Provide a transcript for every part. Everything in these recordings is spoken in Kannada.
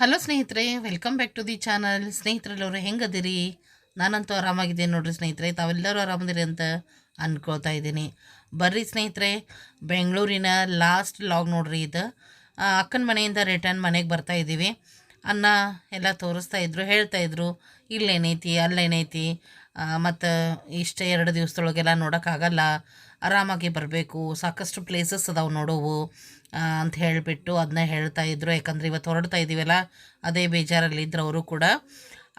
ಹಲೋ ಸ್ನೇಹಿತರೆ welcome back to the channel ಸ್ನೇಹಿತರೆಲ್ಲವರು ಹೆಂಗದಿರಿ? ನಾನಂತೂ ಆರಾಮಾಗಿದ್ದೀನಿ ನೋಡಿರಿ ಸ್ನೇಹಿತರೆ, ತಾವೆಲ್ಲರೂ ಆರಾಮದಿರಿ ಅಂತ ಅಂದ್ಕೊಳ್ತಾ ಇದ್ದೀನಿ. ಬರ್ರಿ ಸ್ನೇಹಿತರೆ, ಬೆಂಗಳೂರಿನ ಲಾಸ್ಟ್ ಲಾಗ್ ನೋಡ್ರಿ ಇದು. ಅಕ್ಕನ ಮನೆಯಿಂದ ರಿಟರ್ನ್ ಮನೆಗೆ ಬರ್ತಾ ಇದ್ದೀವಿ. ಅನ್ನ ಎಲ್ಲ ತೋರಿಸ್ತಾ ಇದ್ರು, ಹೇಳ್ತಾ ಇದ್ದರು ಇಲ್ಲೇನೈತಿ, ಅಲ್ಲೇನೈತಿ ಮತ್ತು ಇಷ್ಟೇ ಎರಡು ದಿವಸದೊಳಗೆಲ್ಲ ನೋಡೋಕ್ಕಾಗಲ್ಲ. ಆರಾಮಾಗಿ ಬರಬೇಕು, ಸಾಕಷ್ಟು ಪ್ಲೇಸಸ್ ಅದಾವೆ ನೋಡೋವು. ಅಂತ ಹೇಳಿಬಿಟ್ಟು ಅದನ್ನ ಹೇಳ್ತಾ ಇದ್ರು. ಯಾಕಂದರೆ ಇವತ್ತು ಹೊರಡ್ತಾ ಇದ್ದೀವಲ್ಲ ಅದೇ ಬೇಜಾರಲ್ಲಿ ಇದ್ರು ಅವರು ಕೂಡ.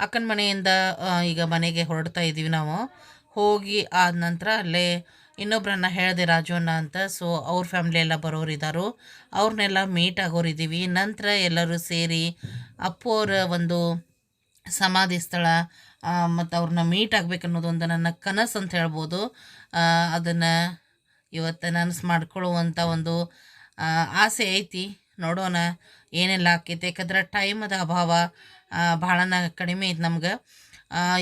ಅಕ್ಕನ ಮನೆಯಿಂದ ಈಗ ಮನೆಗೆ ಹೊರಡ್ತಾ ಇದ್ದೀವಿ ನಾವು. ಹೋಗಿ ಆದ ನಂತರ ಅಲ್ಲೇ ಇನ್ನೊಬ್ಬರನ್ನ ಹೇಳಿದೆ ರಾಜು ಅಣ್ಣ ಅಂತ. ಸೊ ಅವ್ರ ಫ್ಯಾಮ್ಲಿ ಎಲ್ಲ ಬರೋರು ಇದ್ದಾರು ಅವ್ರನ್ನೆಲ್ಲ ಮೀಟ್ ಆಗೋರಿದ್ದೀವಿ ನಂತರ ಎಲ್ಲರೂ ಸೇರಿ ಅಪ್ಪು ಅವರ ಒಂದು ಸಮಾಧಿ ಸ್ಥಳ ಮತ್ತು ಅವ್ರನ್ನ ಮೀಟ್ ಆಗಬೇಕನ್ನೋದು ಒಂದು ನನ್ನ ಕನಸು ಅಂತ ಹೇಳ್ಬೋದು ಅದನ್ನು ಇವತ್ತು ನನಸು ಮಾಡ್ಕೊಳ್ಳುವಂಥ ಒಂದು ಆಸೆ ಐತಿ. ನೋಡೋಣ ಏನೆಲ್ಲ ಆಕೈತಿ. ಯಾಕಂದ್ರೆ ಟೈಮದ ಅಭಾವ ಭಾಳ ಕಡಿಮೆ ಐತಿ ನಮ್ಗೆ.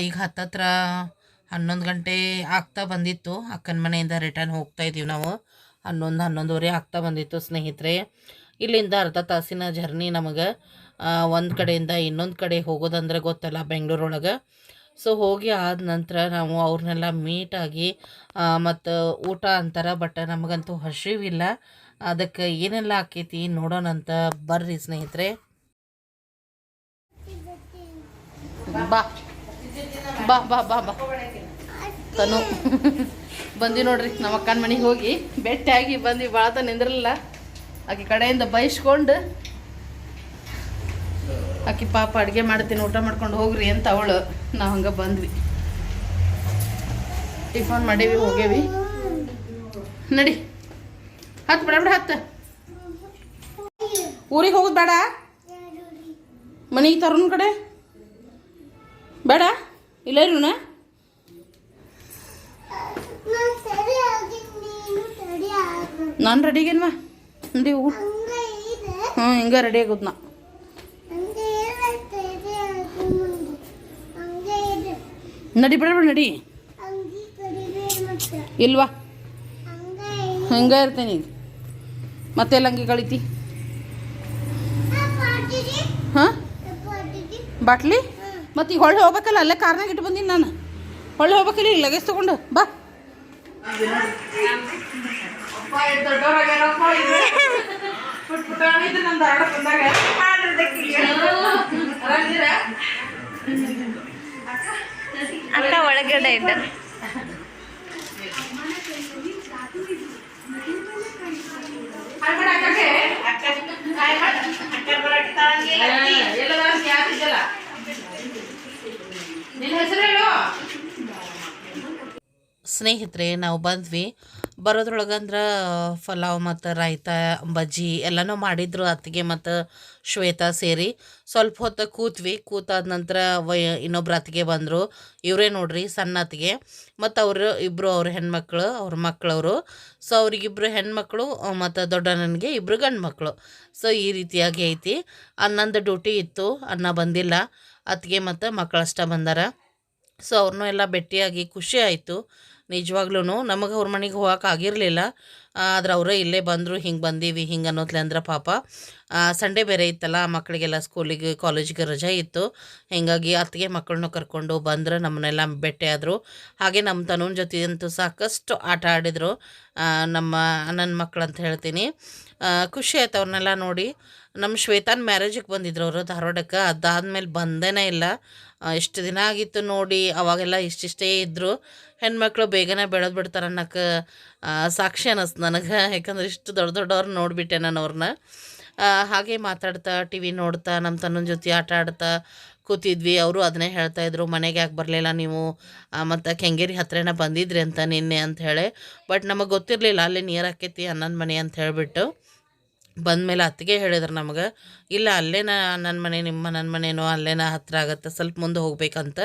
ಈಗ ಹತ್ತತ್ರ ಹನ್ನೊಂದು ಗಂಟೆ ಆಗ್ತಾ ಬಂದಿತ್ತು. ಅಕ್ಕನ ಮನೆಯಿಂದ ರಿಟರ್ನ್ ಹೋಗ್ತಾ ಇದ್ದೀವಿ ನಾವು. ಹನ್ನೊಂದು, ಹನ್ನೊಂದುವರೆ ಆಗ್ತಾ ಬಂದಿತ್ತು ಸ್ನೇಹಿತರೆ. ಇಲ್ಲಿಂದ ಅರ್ಧ ತಾಸಿನ ಜರ್ನಿ ನಮಗೆ. ಒಂದು ಕಡೆಯಿಂದ ಇನ್ನೊಂದು ಕಡೆ ಹೋಗೋದಂದ್ರೆ ಗೊತ್ತಲ್ಲ ಬೆಂಗಳೂರೊಳಗೆ ಸೊ ಹೋಗಿ ಆದ ನಂತರ ನಾವು ಅವ್ರನ್ನೆಲ್ಲ ಮೀಟಾಗಿ ಮತ್ತು ಊಟ ಅಂತಾರೆ ಬಟ್ ನಮಗಂತೂ ಹಸಿವಿಲ್ಲ ಅದಕ್ಕೆ ಏನೆಲ್ಲ ಆಕೈತಿ ನೋಡೋಣಂತ ಬರ್ರಿ ಸ್ನೇಹಿತರೆ. ಬಾ. ಬಾ ಬಾ ಬಾ ಬಾ. ತನು. ಬಂದಿ ನೋಡ್ರಿ, ನಮ್ಮ ಅಕ್ಕನ ಮನೆಗೆ ಹೋಗಿ. ಭೇಟಿಯಾಗಿ ಬಂದು ಭಾಳ ನಿಂದ್ರಲಿಲ್ಲ. ಆಕೆ ಕಡೆಯಿಂದ ಬಯಸ್ಕೊಂಡು ಆಕೆ ಪಾಪ ಅಡುಗೆ ಮಾಡ್ತೀನಿ, ಊಟ ಮಾಡ್ಕೊಂಡು ಹೋಗ್ರಿ ಅಂತ ಅವಳು. ನಾವು ಹಂಗೆ ಬಂದ್ವಿ. ಟಿಫನ್ ಮಾಡೀವಿ, ಹೋಗೇವಿ. ನಡಿ. ಹತ್ತು ಬೇಡ, ಬಿಡ, ಹತ್ತು. ಊರಿಗೆ ಹೋಗೋದು ಬೇಡ? ಮನೆಗೆ ತರೋನ್ ಕಡೆ? ಬೇಡ? ಇಲ್ಲ ಇರೋಣ ನಾನು ರೆಡಿಗೇನ್ವಾ ನಡಿ ಹೋಗು. ಹ್ಞೂ, ಹಿಂಗೆ ರೆಡಿ ಆಗೋದು ನಾ. ನಡಿ, ಬೇಡ ನಡಿ. ಇಲ್ವಾ? ಹಂಗೆ ಇರ್ತೇನೆ. ಈಗ ಮತ್ತೆ ಲಂಗಿಗಳೈತಿ ಹಾಂ? ಬಾಟ್ಲಿ? ಮತ್ತೆ ಈಗ ಹೊಳ್ಳಿ ಹೋಗ್ಬೇಕಲ್ಲ, ಅಲ್ಲೇ ಕಾರ್ನಾಗ ಇಟ್ಟು ಬಂದೀನಿ ನಾನು. ಹೊಳ್ಳಿ ಹೋಗ್ಬೇಕಲ್ಲ ಈಗ ಲಗೇಜ್ ತಗೊಂಡು, ಬಾ. ಅಕ್ಕ ಒಳಗಡೆ ಇದ್ದ. ಸ್ನೇಹಿತರೆ ನಾವು ಬಂದ್ವಿ. ಬರೋದ್ರೊಳಗಂದ್ರೆ ಪಲಾವ್ ಮತ್ತು ರಾಯ್ತ ಬಜ್ಜಿ ಎಲ್ಲನೂ ಮಾಡಿದ್ರು ಅತ್ತಿಗೆ ಮತ್ತು ಶ್ವೇತಾ ಸೇರಿ. ಸ್ವಲ್ಪ ಹೊತ್ತು ಕೂತ್ವಿ. ಕೂತಾದ ನಂತರ ವಯ ಇನ್ನೊಬ್ರು ಅತ್ತಿಗೆ ಬಂದರು. ಇವರೇ ನೋಡ್ರಿ ಸಣ್ಣ ಅತ್ತಿಗೆ. ಮತ್ತು ಅವರು ಇಬ್ಬರು ಅವ್ರ ಹೆಣ್ಮಕ್ಳು, ಅವ್ರ ಮಕ್ಕಳವರು ಸೊ ಅವರಿಗಿಬ್ರು ಹೆಣ್ಮಕ್ಳು, ಮತ್ತು ದೊಡ್ಡ ನನಗೆ ಇಬ್ಬರು ಗಂಡು ಮಕ್ಕಳು ಸೊ ಈ ರೀತಿಯಾಗಿ ಐತಿ. ಅನ್ನಂದು ಡ್ಯೂಟಿ ಇತ್ತು. ಅನ್ನ ಬಂದಿಲ್ಲ. ಅತ್ತಿಗೆ ಮತ್ತು ಮಕ್ಕಳಷ್ಟ ಬಂದಾರ. ಸೊ ಅವ್ರನ್ನೂ ಎಲ್ಲ ಭೇಟಿಯಾಗಿ ಖುಷಿ ಆಯಿತು. ನಿಜವಾಗ್ಲೂ ನಮಗೆ ಅವ್ರ ಮನೆಗೆ ಹೋಗಕ್ಕೆ ಆಗಿರಲಿಲ್ಲ. ಆದ್ರೆ ಅವರೇ ಇಲ್ಲೇ ಬಂದರು, ಹಿಂಗೆ ಬಂದೀವಿ, ಹಿಂಗೆ ಅನ್ನೋದ್ಲೆ ಅಂದ್ರೆ ಪಾಪ ಸಂಡೇ ಬೇರೆ ಇತ್ತಲ್ಲ ಮಕ್ಕಳಿಗೆಲ್ಲ ಸ್ಕೂಲಿಗೆ, ಕಾಲೇಜಿಗೆ ರಜೆ ಇತ್ತು. ಹೀಗಾಗಿ ಅತ್ತಿಗೆ ಮಕ್ಕಳನ್ನ ಕರ್ಕೊಂಡು ಬಂದ್ರೆ ನಮ್ಮನ್ನೆಲ್ಲ ಭೇಟಿಯಾದರು ಹಾಗೆ ನಮ್ಮ ತನುನ್ ಜೊತೆ ಅಂತೂ ಸಾಕಷ್ಟು ಆಟ ಆಡಿದರು. ನಮ್ಮ ನನ್ನ ಮಕ್ಕಳು ಅಂತ ಹೇಳ್ತೀನಿ ಖುಷಿ ಆಯ್ತು ಅವ್ರನ್ನೆಲ್ಲ ನೋಡಿ. ನಮ್ಮ ಶ್ವೇತಾನ್ ಮ್ಯಾರೇಜಿಗೆ ಬಂದಿದ್ರು ಅವರು ಧಾರವಾಡಕ್ಕೆ ಅದಾದ್ಮೇಲೆ ಬಂದೇನೇ ಇಲ್ಲ. ಎಷ್ಟು ದಿನ ಆಗಿತ್ತು ನೋಡಿ, ಅವಾಗೆಲ್ಲ ಇಷ್ಟಿಷ್ಟೇ ಇದ್ದರು ಹೆಣ್ಮಕ್ಳು ಬೇಗನೆ ಬೆಳೆದು ಬಿಡ್ತಾರೆ ಅನ್ನೋಕೆ ಸಾಕ್ಷಿ ಅನ್ನಿಸ್ತು ನನಗೆ. ಯಾಕಂದ್ರೆ ಇಷ್ಟು ದೊಡ್ಡ ದೊಡ್ಡವ್ರು ನೋಡಿಬಿಟ್ಟೆ ನಾನು ಅವ್ರನ್ನ ಹಾಗೆ ಮಾತಾಡ್ತಾ, ಟಿ ವಿ ನೋಡ್ತಾ ನಮ್ಮ ತನ್ನನ ಜೊತೆ ಆಟ ಆಡ್ತಾ ಕೂತಿದ್ವಿ. ಅವರು ಅದನ್ನೇ ಹೇಳ್ತಾ ಇದ್ರು, ಮನೆಗೆ ಯಾಕೆ ಬರಲಿಲ್ಲ ನೀವು? ಮತ್ತು ಕೆಂಗೇರಿ ಹತ್ರನೇ ಬಂದಿದ್ರಿ ಅಂತ ನಿನ್ನೆ ಅಂತ ಹೇಳಿ. ಬಟ್ ನಮಗೆ ಗೊತ್ತಿರಲಿಲ್ಲ, ಅಲ್ಲಿ ನೀರು ಹಾಕೈತಿ ಅನ್ನನ ಮನೆ ಅಂತ ಹೇಳಿಬಿಟ್ಟು. ಬಂದಮೇಲೆ ಅತ್ತಿಗೆ ಹೇಳಿದ್ರು ನಮಗೆ, ಇಲ್ಲ ಅಲ್ಲೇನ ನನ್ನ ಮನೆ, ನಿಮ್ಮ ನನ್ನ ಮನೆನೋ ಅಲ್ಲೇನ ಹತ್ತಿರ ಆಗತ್ತೆ, ಸ್ವಲ್ಪ ಮುಂದೆ ಹೋಗ್ಬೇಕಂತ.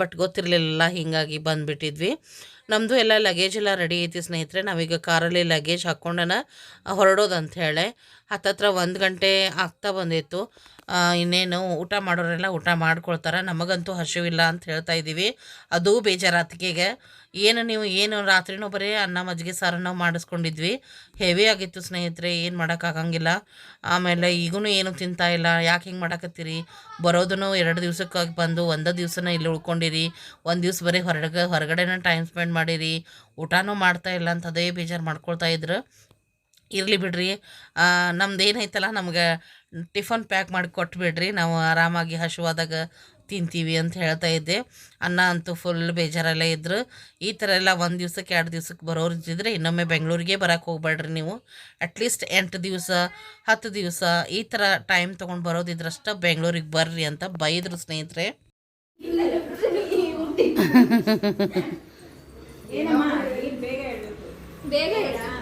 ಬಟ್ ಗೊತ್ತಿರಲಿಲ್ಲ ಹೀಗಾಗಿ ಬಂದುಬಿಟ್ಟಿದ್ವಿ. ನಮ್ಮದು ಎಲ್ಲ ಲಗೇಜ್ ಎಲ್ಲ ರೆಡಿ ಐತಿ ಸ್ನೇಹಿತರೆ, ನಾವೀಗ ಕಾರಲ್ಲಿ ಲಗೇಜ್ ಹಾಕ್ಕೊಂಡನ ಹೊರಡೋದು ಅಂತ ಹೇಳಿ. ಹತ್ತತ್ರ ಒಂದು ಗಂಟೆ ಆಗ್ತಾ ಬಂದಿತ್ತು. ಇನ್ನೇನು ಊಟ ಮಾಡೋರೆಲ್ಲ ಊಟ ಮಾಡ್ಕೊಳ್ತಾರೆ. ನಮಗಂತೂ ಹಸಿವಿಲ್ಲ ಅಂತ ಹೇಳ್ತಾ ಇದ್ದೀವಿ ಅದು ಬೇಜಾರಾತಿಗೆಗೆ ಏನು ನೀವು ಏನು ರಾತ್ರಿನೂ ಬರೀ ಅನ್ನ, ಮಜ್ಜಿಗೆ, ಸಾರನ್ನು ಮಾಡಿಸ್ಕೊಂಡಿದ್ವಿ. ಹೆವಿ ಆಗಿತ್ತು ಸ್ನೇಹಿತರೆ, ಏನು ಮಾಡೋಕ್ಕಾಗಂಗಿಲ್ಲ ಆಮೇಲೆ ಈಗೂ ಏನು ತಿಂತಾ ಇಲ್ಲ. ಯಾಕೆ ಹಿಂಗೆ ಮಾಡಾಕತ್ತೀರಿ? ಬರೋದನ್ನು ಎರಡು ದಿವ್ಸಕ್ಕಾಗಿ ಬಂದು ಒಂದೇ ದಿವ್ಸನ ಇಲ್ಲಿ ಉಳ್ಕೊಂಡಿರಿ. ಒಂದು ದಿವ್ಸ ಬರೀ ಹೊರಗೆ, ಹೊರಗಡೆನೇ ಟೈಮ್ ಸ್ಪೆಂಡ್ ಮಾಡಿರಿ. ಊಟನೂ ಮಾಡ್ತಾ ಇಲ್ಲ ಅಂತ ಅದೇ ಬೇಜಾರು ಮಾಡ್ಕೊಳ್ತಾ ಇದ್ರು. ಇರಲಿ ಬಿಡ್ರಿ. ನಮ್ದು ಏನೈತಲ್ಲ ನಮ್ಗೆ ಟಿಫನ್ ಪ್ಯಾಕ್ ಮಾಡಿ ಕೊಟ್ಬಿಡ್ರಿ. ನಾವು ಆರಾಮಾಗಿ ಹಸುವಾದಾಗ ತಿಂತೀವಿ ಅಂತ ಹೇಳ್ತಾ ಇದ್ದೆ. ಅನ್ನ ಅಂತೂ ಫುಲ್ ಬೇಜಾರೆಲ್ಲ ಇದ್ದರು ಈ ಥರ ಎಲ್ಲ ಒಂದು ದಿವ್ಸಕ್ಕೆ ಎರಡು ದಿವ್ಸಕ್ಕೆ ಬರೋರು ಇದ್ದಿದ್ರೆ ಇನ್ನೊಮ್ಮೆ ಬೆಂಗಳೂರಿಗೆ ಬರೋಕ್ಕೆ ಹೋಗ್ಬೇಡ್ರಿ ನೀವು. ಅಟ್ಲೀಸ್ಟ್ ಎಂಟು ದಿವಸ ಹತ್ತು ದಿವಸ ಈ ಥರ ಟೈಮ್ ತೊಗೊಂಡು ಬರೋದಿದ್ರಷ್ಟ ಬೆಂಗಳೂರಿಗೆ ಬರ್ರಿ ಅಂತ ಬೈದರು ಸ್ನೇಹಿತರೆ.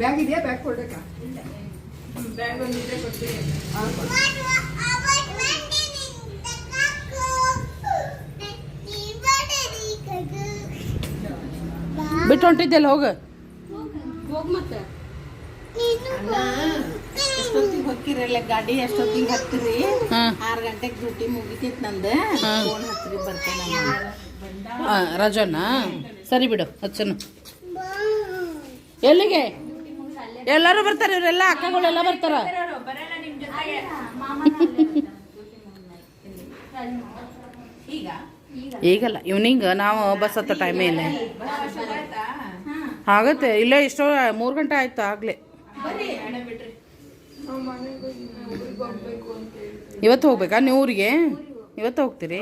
ಬ್ಯಾಗ್ ಇದೆಯಾ? ಬ್ಯಾಗ್ ಕೊಡ್ಬೇಕಾ? ಬ್ಯಾಗ್ ಒಂದಿದ್ರೆ ಕೊಡ್ತೀನಿ. ಬಿಟ್ಟು ಹೊಂಟಿದ್ದೆಲ್ಲ ಹೋಗು. ಎಷ್ಟೊತ್ತಿಗೆ ಹೊಕ್ಕಿರಲ್ಲ ಗಾಡಿ? ಎಷ್ಟೊತ್ತಿಗೆ ಹತ್ತಿರಿ ಆರ್ ಆರು ಗಂಟೆಗೆ ಡ್ಯೂಟಿ ಮುಗಿತೈತಿ ನಂದು. ಫೋನ್ ಹತ್ತಿರಿ ಬರ್ತೇನೆ ರಜನಾ? ಸರಿ ಬಿಡು ಅಚ್ಚನು ಎಲ್ಲಿಗೆ? ಎಲ್ಲರೂ ಬರ್ತಾರೆ ಇವರೆಲ್ಲ ಅಕ್ಕಗಳೆಲ್ಲ ಬರ್ತಾರ? ಈಗಲ್ಲ ಈವ್ನಿಂಗ್ ನಾವು ಬಸ್ ಹತ್ತೋ ಟೈಮೇ ಇಲ್ಲ. ಆಗತ್ತೆ ಇಲ್ಲೇ ಇಷ್ಟೋ ಮೂರು ಗಂಟೆ ಆಯ್ತು ಆಗಲೇ. ಇವತ್ತು ಹೋಗ್ಬೇಕಾ ನೀವು ಊರಿಗೆ? ಇವತ್ತು ಹೋಗ್ತೀರಿ?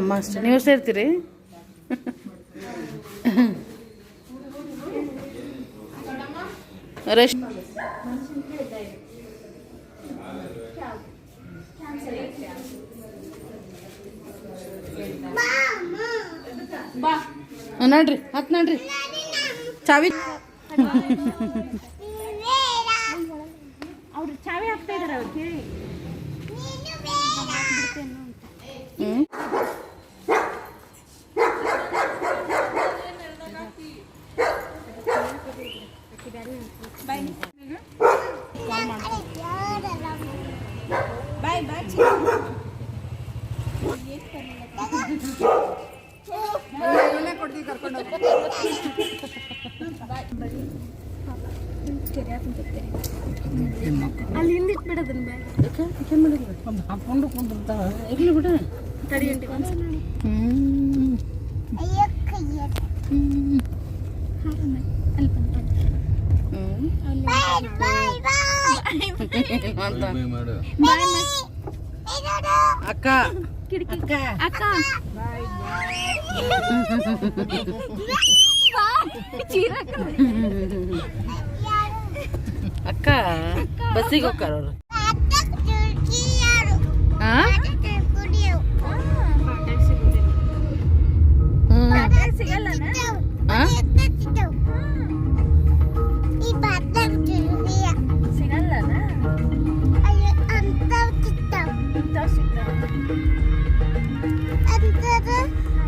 ಅಮ್ಮ ಅಷ್ಟೇ. ನೀವು ಸೇರ್ತೀರಿ? ರೆಸ್ಟ್ ಬಾ. ನಡ್ರಿ ಹತ್ ನೋಡ್ರಿ. ಚಾವಿ ಅವ್ರು ಚಾವಿ ಹಾಕ್ತಾ ಇದಾರೆ ಅವ್ರು ಕೇಳಿ. 응? ಕಿಟಕಿ ಅಕ್ಕ ಅಕ್ಕ ಬಸ್ಸಿಗೆ ಹೋಗ್ತಾರ ಅವ್ರು ಆ? ಹ್ಮ್. ಸಿಗಲ್ಲನ ಆ? ಸಿಗಲ್ಲನ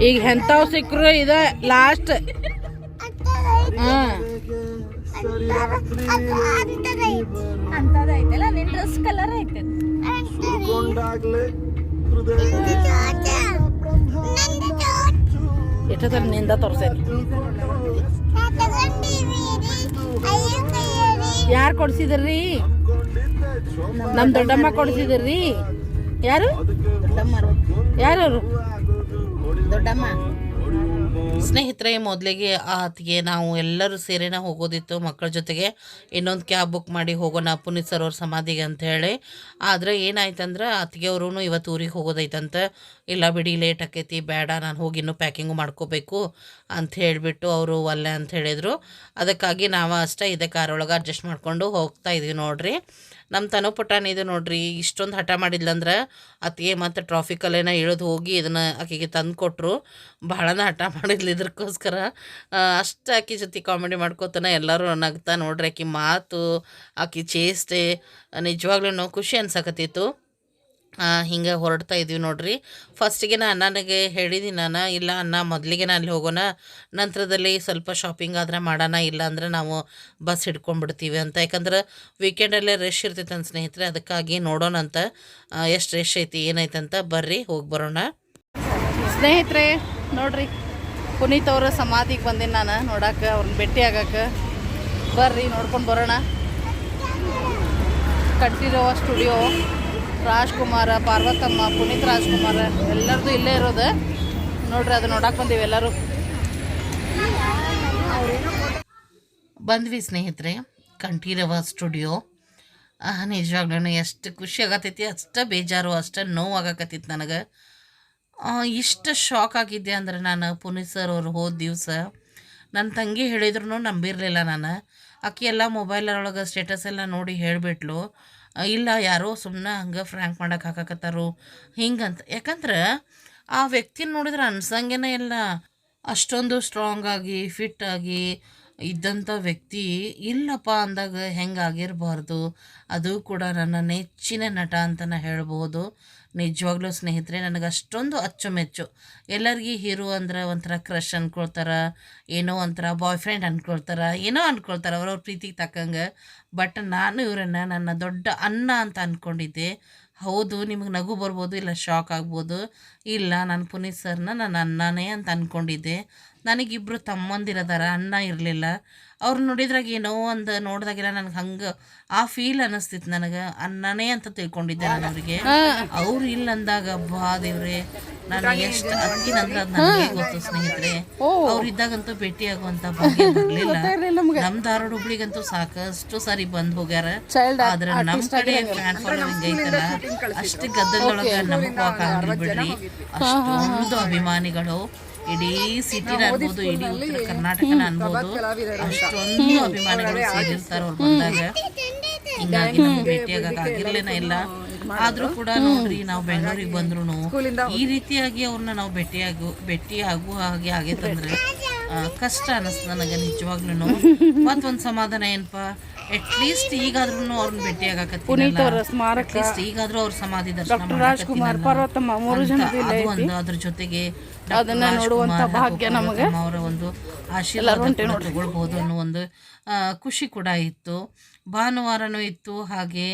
ಈಗ ಎಂಥವ್ ಸಿಕ್ಕರು ಇದ ಲಾಸ್ಟ್ ಹಾ. ಅಂತದ ನಿನ್ ಡ್ರೆಸ್ ಕಲರ್ ಐತೆ. ಎಷ್ಟೊತ್ತರ ನಿಂದ ತೋರ್ಸೇನಿ ಯಾರು ಕೊಡ್ಸಿದ್ರಿ? ನಮ್ ದೊಡ್ಡಮ್ಮ ಕೊಡ್ಸಿದ್ರಿ. ಯಾರು? ಯಾರು ದೊಡ್ಡಮ್ಮ. ಸ್ನೇಹಿತರೆ, ಮೊದಲಿಗೆ ಆತಿಗೆ ನಾವು ಎಲ್ಲರೂ ಸೇರಿನ ಹೋಗೋದಿತ್ತು ಮಕ್ಕಳ ಜೊತೆಗೆ. ಇನ್ನೊಂದು ಕ್ಯಾಬ್ ಬುಕ್ ಮಾಡಿ ಹೋಗೋಣ, ಪುನೀತ್ ಸರ್ ಅವ್ರ ಸಮಾಧಿಗೆ ಅಂತ ಹೇಳಿ. ಆದರೆ ಏನಾಯ್ತಂದ್ರೆ ಅತ್ತಿಗೆ ಅವರು ಇವತ್ತು ಊರಿಗೆ ಹೋಗೋದೈತಂತ. ಇಲ್ಲ ಬಿಡಿ ಲೇಟ್ ಆಕೈತಿ, ಬೇಡ, ನಾನು ಹೋಗಿ ಇನ್ನೂ ಪ್ಯಾಕಿಂಗು ಮಾಡ್ಕೋಬೇಕು ಅಂತ ಹೇಳಿಬಿಟ್ಟು ಅವರು ಒಲ್ಲೆ ಅಂತ ಹೇಳಿದರು. ಅದಕ್ಕಾಗಿ ನಾವು ಅಷ್ಟೇ ಇದೇ ಕಾರೊಳಗೆ ಅಡ್ಜಸ್ಟ್ ಮಾಡಿಕೊಂಡು ಹೋಗ್ತಾ ಇದೀವಿ ನೋಡ್ರಿ. ನಮ್ಮ ತನು ಪುಟಾನ ಇದು ನೋಡ್ರಿ, ಇಷ್ಟೊಂದು ಹಠ ಮಾಡಿದ್ಲಂದ್ರೆ ಅತ್ತಿಗೆ ಮತ್ತು ಟ್ರಾಫಿಕಲ್ಲೇನ ಇಳಿದು ಹೋಗಿ ಇದನ್ನು ಆಕೆಗೆ ತಂದು ಕೊಟ್ಟರು ಭಾಳನ ಹಠ ಮಾಡಿದ್ಲು ಇದಕ್ಕೋಸ್ಕರ ಅಷ್ಟು ಆಕೆ ಜೊತೆ ಕಾಮಿಡಿ ಮಾಡ್ಕೋತಾನೆ ಎಲ್ಲರೂ ನಗ್ತಾ ನೋಡ್ರಿ ಆಕೆ ಮಾತು, ಆಕೆ ಚೇಷ್ಟೆ ನಿಜವಾಗ್ಲೂ ಖುಷಿ ಅನ್ಸಕತ್ತಿತ್ತು. ಹಿಂಗೆ ಹೊರಡ್ತಾ ಇದ್ವಿ ನೋಡ್ರಿ. ಫಸ್ಟಿಗೆ ನಾನು ನನಗೆ ಹೇಳಿದ್ದೀನಿ ನಾನು, ಇಲ್ಲ ಅಣ್ಣ, ಮೊದಲಿಗೆ ನಾನು ಅಲ್ಲಿ ಹೋಗೋಣ. ನಂತರದಲ್ಲಿ ಸ್ವಲ್ಪ ಶಾಪಿಂಗ್ ಆದ್ರೆ ಮಾಡೋಣ, ಇಲ್ಲ ಅಂದ್ರೆ ನಾವು ಬಸ್ ಹಿಡ್ಕೊಂಡ್ಬಿಡ್ತೀವಿ ಅಂತ. ಯಾಕಂದ್ರೆ ವೀಕೆಂಡಲ್ಲೇ ರಶ್ ಇರ್ತೈತೆ ಅಂತ ಸ್ನೇಹಿತರೆ, ಅದಕ್ಕಾಗಿ ನೋಡೋಣ ಅಂತ. ಎಷ್ಟು ರಶ್ ಐತಿ, ಏನೈತೆ ಅಂತ ಬರ್ರಿ, ಹೋಗಿ ಬರೋಣ. ಸ್ನೇಹಿತರೆ, ನೋಡ್ರಿ, ಪುನೀತ್ ಅವರ ಸಮಾಧಿಗೆ ಬಂದೀನಿ ನಾನು ನೋಡಕ್ಕೆ ಅವ್ರನ್ನ ಭೇಟಿ ಆಗಕ್ಕೆ ಬರ್ರಿ, ನೋಡ್ಕೊಂಡು ಬರೋಣ. ಕಟ್ಟಿರೋ ಸ್ಟುಡಿಯೋ ರಾಜ್ಕುಮಾರ, ಪಾರ್ವತಮ್ಮ, ಪುನೀತ್ ರಾಜ್ಕುಮಾರ, ಎಲ್ಲರದು ಇಲ್ಲೇ ಇರೋದು. ನೋಡ್ರಿ, ಅದು ನೋಡಕ್ಕೆ ಬಂದೀವಿ ಎಲ್ಲರೂ. ಬಂದ್ವಿ ಸ್ನೇಹಿತರೆ, ಕಂಠೀರವ ಸ್ಟುಡಿಯೋ. ನಿಜವಾಗ್ಲೂ ಎಷ್ಟು ಖುಷಿ ಆಗತೈತಿ, ಅಷ್ಟು ಬೇಜಾರು, ಅಷ್ಟು ನೋವು ಆಗಕತ್ತೈತಿ ನನಗೆ ಇಷ್ಟು ಶಾಕ್ ಆಗಿದ್ದೆ ಅಂದ್ರೆ ನಾನು ಪುನೀತ್ ಸರ್ ಅವ್ರು ಹೋದ ದಿವಸ. ನನ್ನ ತಂಗಿ ಹೇಳಿದ್ರು ನಂಬಿರಲಿಲ್ಲ ನಾನು. ಆಕೆ ಎಲ್ಲ ಮೊಬೈಲ್ ಒಳಗೆ ಸ್ಟೇಟಸ್ ಎಲ್ಲ ನೋಡಿ ಹೇಳಿಬಿಟ್ಲು. ಇಲ್ಲ, ಯಾರೋ ಸುಮ್ಮನೆ ಹಂಗೆ ಫ್ರ್ಯಾಂಕ್ ಮಾಡಕ್ಕೆ ಹಾಕಕತ್ತಾರು, ಹಿಂಗಂತ. ಯಾಕಂದ್ರೆ ಆ ವ್ಯಕ್ತಿನ ನೋಡಿದ್ರೆ ಅನ್ಸಂಗೇನೆ ಇಲ್ಲ. ಅಷ್ಟೊಂದು ಸ್ಟ್ರಾಂಗ್ ಆಗಿ ಫಿಟ್ ಆಗಿ ಇದ್ದಂಥ ವ್ಯಕ್ತಿ ಇಲ್ಲಪ್ಪ ಅಂದಾಗ ಹೆಂಗಾಗಿರಬಾರ್ದು ಅದು ಕೂಡ ನನ್ನ ನೆಚ್ಚಿನ ನಟ ಅಂತ ಹೇಳ್ಬೋದು. ನಿಜವಾಗ್ಲೂ ಸ್ನೇಹಿತರೆ ನನಗೆ ಅಷ್ಟೊಂದು ಅಚ್ಚುಮೆಚ್ಚು. ಎಲ್ಲರಿಗೆ ಹೀರೋ ಅಂದ್ರೆ ಒಂಥರ ಕ್ರಶ್ ಅಂದ್ಕೊಳ್ತಾರೆ ಏನೋ ಒಂಥರ ಬಾಯ್ ಫ್ರೆಂಡ್ ಅಂದ್ಕೊಳ್ತಾರೆ ಏನೋ ಅಂದ್ಕೊಳ್ತಾರೆ ಅವ್ರವ್ರ ಪ್ರೀತಿಗೆ ತಕ್ಕಂಗೆ. ಬಟ್ ನಾನು ಇವರನ್ನು ನನ್ನ ದೊಡ್ಡ ಅನ್ನ ಅಂತ ಅಂದ್ಕೊಂಡಿದ್ದೆ ಹೌದು, ನಿಮಗೆ ನಗು ಬರ್ಬೋದು, ಇಲ್ಲ ಶಾಕ್ ಆಗ್ಬೋದು. ಇಲ್ಲ ನಾನು ಪುನೀತ್ ಸರ್ನ ನಾನು ಅಣ್ಣನೇ ಅಂತ ಅಂದ್ಕೊಂಡಿದ್ದೆ ನನಗಿಬ್ಬರು ತಮ್ಮಂದಿರದಾರ ಅಣ್ಣ ಇರಲಿಲ್ಲ. ಅವ್ರು ನೋಡಿದ್ರಾಗ ಏನೋ ಒಂದು ನೋಡಿದಾಗೆಲ್ಲ ನನಗೆ ಹಂಗೆ ಆ ಫೀಲ್ ಅನ್ನಿಸ್ತಿತ್ತು ನನಗೆ. ಅಣ್ಣನೇ ಅಂತ ತಿಳ್ಕೊಂಡಿದ್ದೆ ನಾನು ಅವರಿಗೆ. ಅವ್ರು ಇಲ್ಲ ಅಂದಾಗ ಬಾ ದೇವ್ರೆ ನಾನು ಎಷ್ಟು ಅತ್ತಿನಂದ್ರೆ ಅದು ನನಗೆ ಗೊತ್ತು ಸ್ನೇಹಿತರೆ? ಅವ್ರು ಇದ್ದಾಗಂತೂ ಭೇಟಿ ಆಗುವಂತ ಭಾಗ್ಯ ಬರಲಿಲ್ಲ. ನಮ್ಮ ಧಾರವಾಡ ಹುಬ್ಳಿಗಂತೂ ಸಾಕಷ್ಟು ಸಾರಿ ಬಂದ್ ಹೋಗ್ಯಾರ. ಆದ್ರೆ ನಮ್ಮ ಕಡೆ ಫ್ಯಾನ್ ಫಾಲೋವಿಂಗ್ ಐತಲ್ಲ. ಅಷ್ಟು ಗದ್ದಲೊಳಗೆ ನಮಗ್ ಹೋಗಕ್ ಬಿಡ್ರಿ ಅಷ್ಟೊಂದು ಅಭಿಮಾನಿಗಳು. ಇಡೀ ಸಿಟಿನ ಅನ್ಬೋದು ಇಡೀ ಉತ್ತರ ಕರ್ನಾಟಕನ ಅನ್ಬೋದು. ಅಷ್ಟೊಂದು ಅಭಿಮಾನಿಗಳು ಸೇರಿರ್ತಾರೆ ಅವ್ರು ಬಂದಾಗ. ಹಿಂಗಾಗಿ ನಮ್ಗೆ ಭೇಟಿಯಾಗಕ್ ಆಗಿರ್ಲೇನ ಇಲ್ಲ. ಆದ್ರೂ ಕೂಡ ನೋಡ್ರಿ ನಾವು ಬೆಂಗಳೂರಿಗೆ ಬಂದ್ರು ಈ ರೀತಿಯಾಗಿ ಅವ್ರನ್ನ ನಾವು ಭೇಟಿಯಾಗು ಭೇಟಿ ಆಗುವ ಹಾಗೆ ಆಗೈತಂದ್ರೆ ಕಷ್ಟ ಅನಿಸ್ತು ನನಗೆ ನಿಜವಾಗ್ಲೂ ಮತ್ತೊಂದು ಸಮಾಧಾನ ಏನಪ್ಪ? ಅಟ್ಲೀಸ್ಟ್ ಈಗಾದ್ರೂ ಅವ್ರನ್ನ ಭೇಟಿ ಆಗಕತ್ತೀನಿ ಅಟ್ಲೀಸ್ಟ್ ಈಗಾದ್ರೂ ಅವ್ರ ಸಮಾಧಿ ದರ್ಶನ ರಾಜ್ಕುಮಾರ್ ಪಾರ್ವತಮ್ಮ ಮೂರು ಜನ ಅದು ಒಂದು ಅದ್ರ ಜೊತೆಗೆ ಅದನ್ನ ನೋಡುವಂತ ಭಾಗ್ಯ ನಮಗೆ. ಅವರ ಒಂದು ಆಶೀರ್ವಾದ ಕೂಡ ತಗೊಳ್ಬಹುದು ಅನ್ನೋ ಒಂದು ಆ, ಖುಷಿ ಕೂಡ ಇತ್ತು. ಭಾನುವಾರನೂ ಇತ್ತು ಹಾಗೆ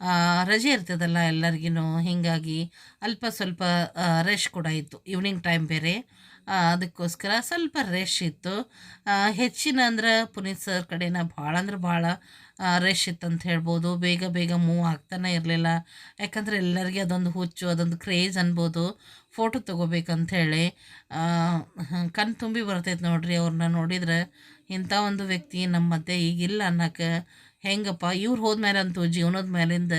ಆ, ರಜೆ ಇರ್ತದಲ್ಲ ಎಲ್ಲರಿಗೂ ಹಿಂಗಾಗಿ ಅಲ್ಪ ಸ್ವಲ್ಪ ರೆಶ್ ಕೂಡ ಇತ್ತು. ಈವ್ನಿಂಗ್ ಟೈಮ್ ಬೇರೆ. ಅದಕ್ಕೋಸ್ಕರ ಸ್ವಲ್ಪ ರೆಶ್ ಇತ್ತು. ಹೆಚ್ಚಿನ ಅಂದ್ರೆ ಪುನೀತ್ ಸರ್ ಕಡೆನ ಭಾಳ ಅಂದ್ರೆ ಭಾಳ ರೆಶ್ ಇತ್ತು ಅಂತ ಹೇಳ್ಬೋದು. ಬೇಗ ಬೇಗ ಮೂವ್ ಆಗ್ತಾನೆ ಇರಲಿಲ್ಲ. ಯಾಕಂದರೆ ಎಲ್ಲರಿಗೆ ಅದೊಂದು ಹುಚ್ಚು, ಅದೊಂದು ಕ್ರೇಜ್ ಅನ್ಬೋದು. ಫೋಟೋ ತೊಗೋಬೇಕಂಥೇಳಿ ಕಣ್ ತುಂಬಿ ಬರ್ತೈತೆ ನೋಡ್ರಿ ಅವ್ರನ್ನ ನೋಡಿದ್ರೆ. ಇಂಥ ಒಂದು ವ್ಯಕ್ತಿ ನಮ್ಮ ಮಧ್ಯೆ ಈಗಿಲ್ಲ ಅನ್ನಕ್ಕೆ ಹೆಂಗಪ್ಪ? ಇವ್ರು ಹೋದ್ಮೇಲೆ ಅಂತೂ ಜೀವನದ ಮೇಲಿಂದ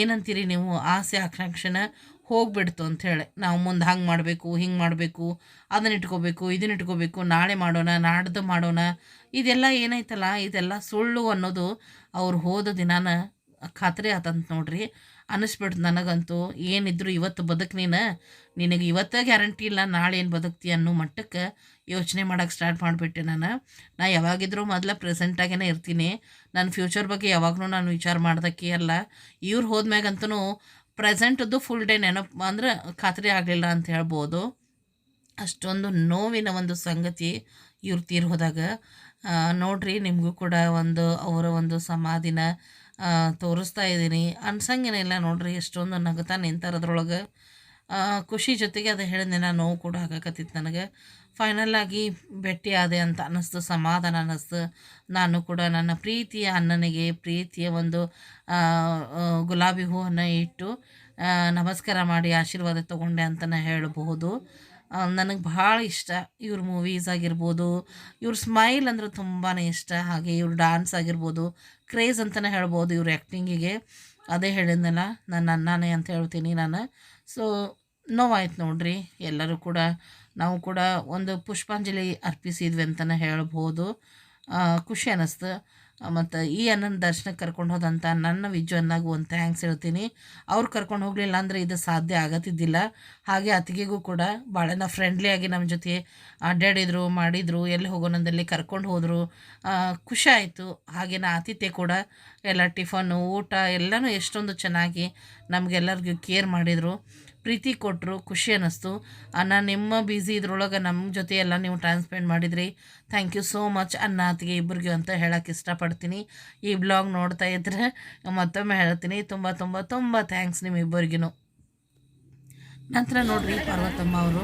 ಏನಂತೀರಿ ನೀವು? ಆಸೆ, ಆಕಾಂಕ್ಷೆನ ಹೋಗ್ಬಿಡ್ತು ಅಂಥೇಳಿ ನಾವು ಮುಂದೆ ಹಂಗೆ ಮಾಡಬೇಕು, ಹಿಂಗೆ ಮಾಡಬೇಕು, ಅದನ್ನ ಇಟ್ಕೋಬೇಕು, ಇದನ್ನ ಇಟ್ಕೋಬೇಕು, ನಾಳೆ ಮಾಡೋಣ, ನಾಡ್ದು ಮಾಡೋಣ, ಇದೆಲ್ಲ ಏನೈತಲ್ಲ, ಇದೆಲ್ಲ ಸುಳ್ಳು ಅನ್ನೋದು ಅವ್ರು ಹೋದ ದಿನಾನ ಖಾತ್ರಿ ಆತಂತ ನೋಡ್ರಿ. ಅನ್ನಿಸ್ಬಿಡ್ತು ನನಗಂತೂ, ಏನಿದ್ರು ಇವತ್ತು ಬದುಕು ನೀನು, ನಿನಗೆ ಇವತ್ತ ಗ್ಯಾರಂಟಿ ಇಲ್ಲ, ನಾಳೆ ಏನು ಬದುಕ್ತಿ ಅನ್ನೋ ಮಟ್ಟಕ್ಕೆ ಯೋಚನೆ ಮಾಡೋಕೆ ಸ್ಟಾರ್ಟ್ ಮಾಡಿಬಿಟ್ಟೆ ನಾನು. ನಾ ಯಾವಾಗಿದ್ರೂ ಮೊದಲ ಪ್ರೆಸೆಂಟಾಗೇ ಇರ್ತೀನಿ. ನನ್ನ ಫ್ಯೂಚರ್ ಬಗ್ಗೆ ಯಾವಾಗಲೂ ನಾನು ವಿಚಾರ ಮಾಡ್ದಕ್ಕೆ ಅಲ್ಲ. ಇವ್ರು ಹೋದ್ಮ್ಯಾಗಂತೂ ಪ್ರೆಸೆಂಟದ್ದು ಫುಲ್ ಡೇ ನೆನಪು ಅಂದ್ರೆ ಖಾತ್ರಿ ಆಗಲಿಲ್ಲ ಅಂತ ಹೇಳ್ಬೋದು. ಅಷ್ಟೊಂದು ನೋವಿನ ಒಂದು ಸಂಗತಿ ಇವ್ರು ತೀರ್ ಹೋದಾಗ. ನೋಡ್ರಿ ನಿಮಗೂ ಕೂಡ ಒಂದು ಅವರ ಒಂದು ಸಮಾಧಿನ ತೋರಿಸ್ತಾ ಇದ್ದೀನಿ. ಅನ್ಸಂಗೇನಿಲ್ಲ ನೋಡ್ರಿ ಎಷ್ಟೊಂದು ನಗತಾ ನಿಂತಾರ ಅದ್ರೊಳಗೆ. ಆ, ಖುಷಿ ಜೊತೆಗೆ ಅದು ಹೇಳಿದೆ ನಾನು ನೋವು ಕೂಡ ಆಗಕತ್ತಿತ್ತು ನನಗೆ. ಫೈನಲ್ ಆಗಿ ಭೇಟಿ ಆದೆ ಅಂತ ಅನ್ನಿಸ್ತು, ಸಮಾಧಾನ ಅನ್ನಿಸ್ತು. ನಾನು ಕೂಡ ನನ್ನ ಪ್ರೀತಿಯ ಅಣ್ಣನಿಗೆ ಪ್ರೀತಿಯ ಒಂದು ಗುಲಾಬಿ ಹೂವನ್ನು ಇಟ್ಟು ನಮಸ್ಕಾರ ಮಾಡಿ ಆಶೀರ್ವಾದ ತಗೊಂಡೆ ಅಂತಲೇ ಹೇಳಬಹುದು. ನನಗೆ ಭಾಳ ಇಷ್ಟ. ಇವ್ರ ಮೂವೀಸ್ ಆಗಿರ್ಬೋದು, ಇವ್ರ ಸ್ಮೈಲ್ ಅಂದ್ರೆ ತುಂಬಾ ಇಷ್ಟ. ಹಾಗೆ ಇವ್ರ ಡ್ಯಾನ್ಸ್ ಆಗಿರ್ಬೋದು ಕ್ರೇಜ್ ಅಂತಲೇ ಹೇಳ್ಬೋದು ಇವ್ರ ಆ್ಯಕ್ಟಿಂಗಿಗೆ ಅದೇ ಹೇಳಿದ್ನಲ್ಲ ನನ್ನ ಅಣ್ಣನೇ ಅಂತ ಹೇಳ್ತೀನಿ ನಾನು. ಸೊ ನೋವಾಯ್ತು ನೋಡ್ರಿ. ಎಲ್ಲರೂ ಕೂಡ ನಾವು ಕೂಡ ಒಂದು ಪುಷ್ಪಾಂಜಲಿ ಅರ್ಪಿಸಿದ್ವಿ ಅಂತಲೇ ಹೇಳ್ಬೋದು ಖುಷಿ ಅನ್ನಿಸ್ತು ಮತ್ತು ಈ ಅಣ್ಣನ ದರ್ಶನಕ್ಕೆ ಕರ್ಕೊಂಡು ಹೋದಂಥ ನನ್ನ ವಿಜು ಅನ್ನಾಗೂ ಒಂದು ಥ್ಯಾಂಕ್ಸ್ ಹೇಳ್ತೀನಿ. ಅವ್ರು ಕರ್ಕೊಂಡು ಹೋಗಲಿಲ್ಲ ಅಂದರೆ ಇದು ಸಾಧ್ಯ ಆಗತ್ತಿದ್ದಿಲ್ಲ. ಹಾಗೆ ಅತ್ತಿಗೆಗೂ ಕೂಡ ಭಾಳ ಫ್ರೆಂಡ್ಲಿಯಾಗಿ ನಮ್ಮ ಜೊತೆ ಅಡ್ಡಾಡಿದರು ಮಾಡಿದರು, ಎಲ್ಲಿ ಹೋಗೋಣಂದಲ್ಲಿ ಕರ್ಕೊಂಡು ಹೋದರು. ಖುಷಿ ಆಯಿತು. ನಾ ಆತಿಥ್ಯ ಕೂಡ ಎಲ್ಲ ಟಿಫನ್ನು, ಊಟ ಎಲ್ಲನೂ ಎಷ್ಟೊಂದು ಚೆನ್ನಾಗಿ ನಮಗೆಲ್ಲರಿಗೂ ಕೇರ್ ಮಾಡಿದರು. ಪ್ರೀತಿ ಕೊಟ್ಟರು ಖುಷಿ ಅನ್ನಿಸ್ತು. ಅನ್ನ ನಿಮ್ಮ ಬ್ಯುಸಿ ಇದ್ರೊಳಗೆ ನಮ್ಮ ಜೊತೆ ಎಲ್ಲ ನೀವು ಟೈಮ್ ಸ್ಪೆಂಡ್ ಮಾಡಿದ್ರಿ. ಥ್ಯಾಂಕ್ ಯು ಸೋ ಮಚ್ ಅನ್ನ ಅತ್ತಿಗೆ ಇಬ್ಬರಿಗೂ ಅಂತ ಹೇಳೋಕ್ಕೆ ಇಷ್ಟಪಡ್ತೀನಿ. ಈ ಬ್ಲಾಗ್ ನೋಡ್ತಾ ಇದ್ರೆ ಮತ್ತೊಮ್ಮೆ ಹೇಳ್ತೀನಿ. ತುಂಬ ತುಂಬ ತುಂಬ ಥ್ಯಾಂಕ್ಸ್ ನಿಮ್ಮಿಬ್ಬರಿಗೂ ನಂತರ ನೋಡ್ರಿ ಪಾರ್ವತಮ್ಮ ಅವರು.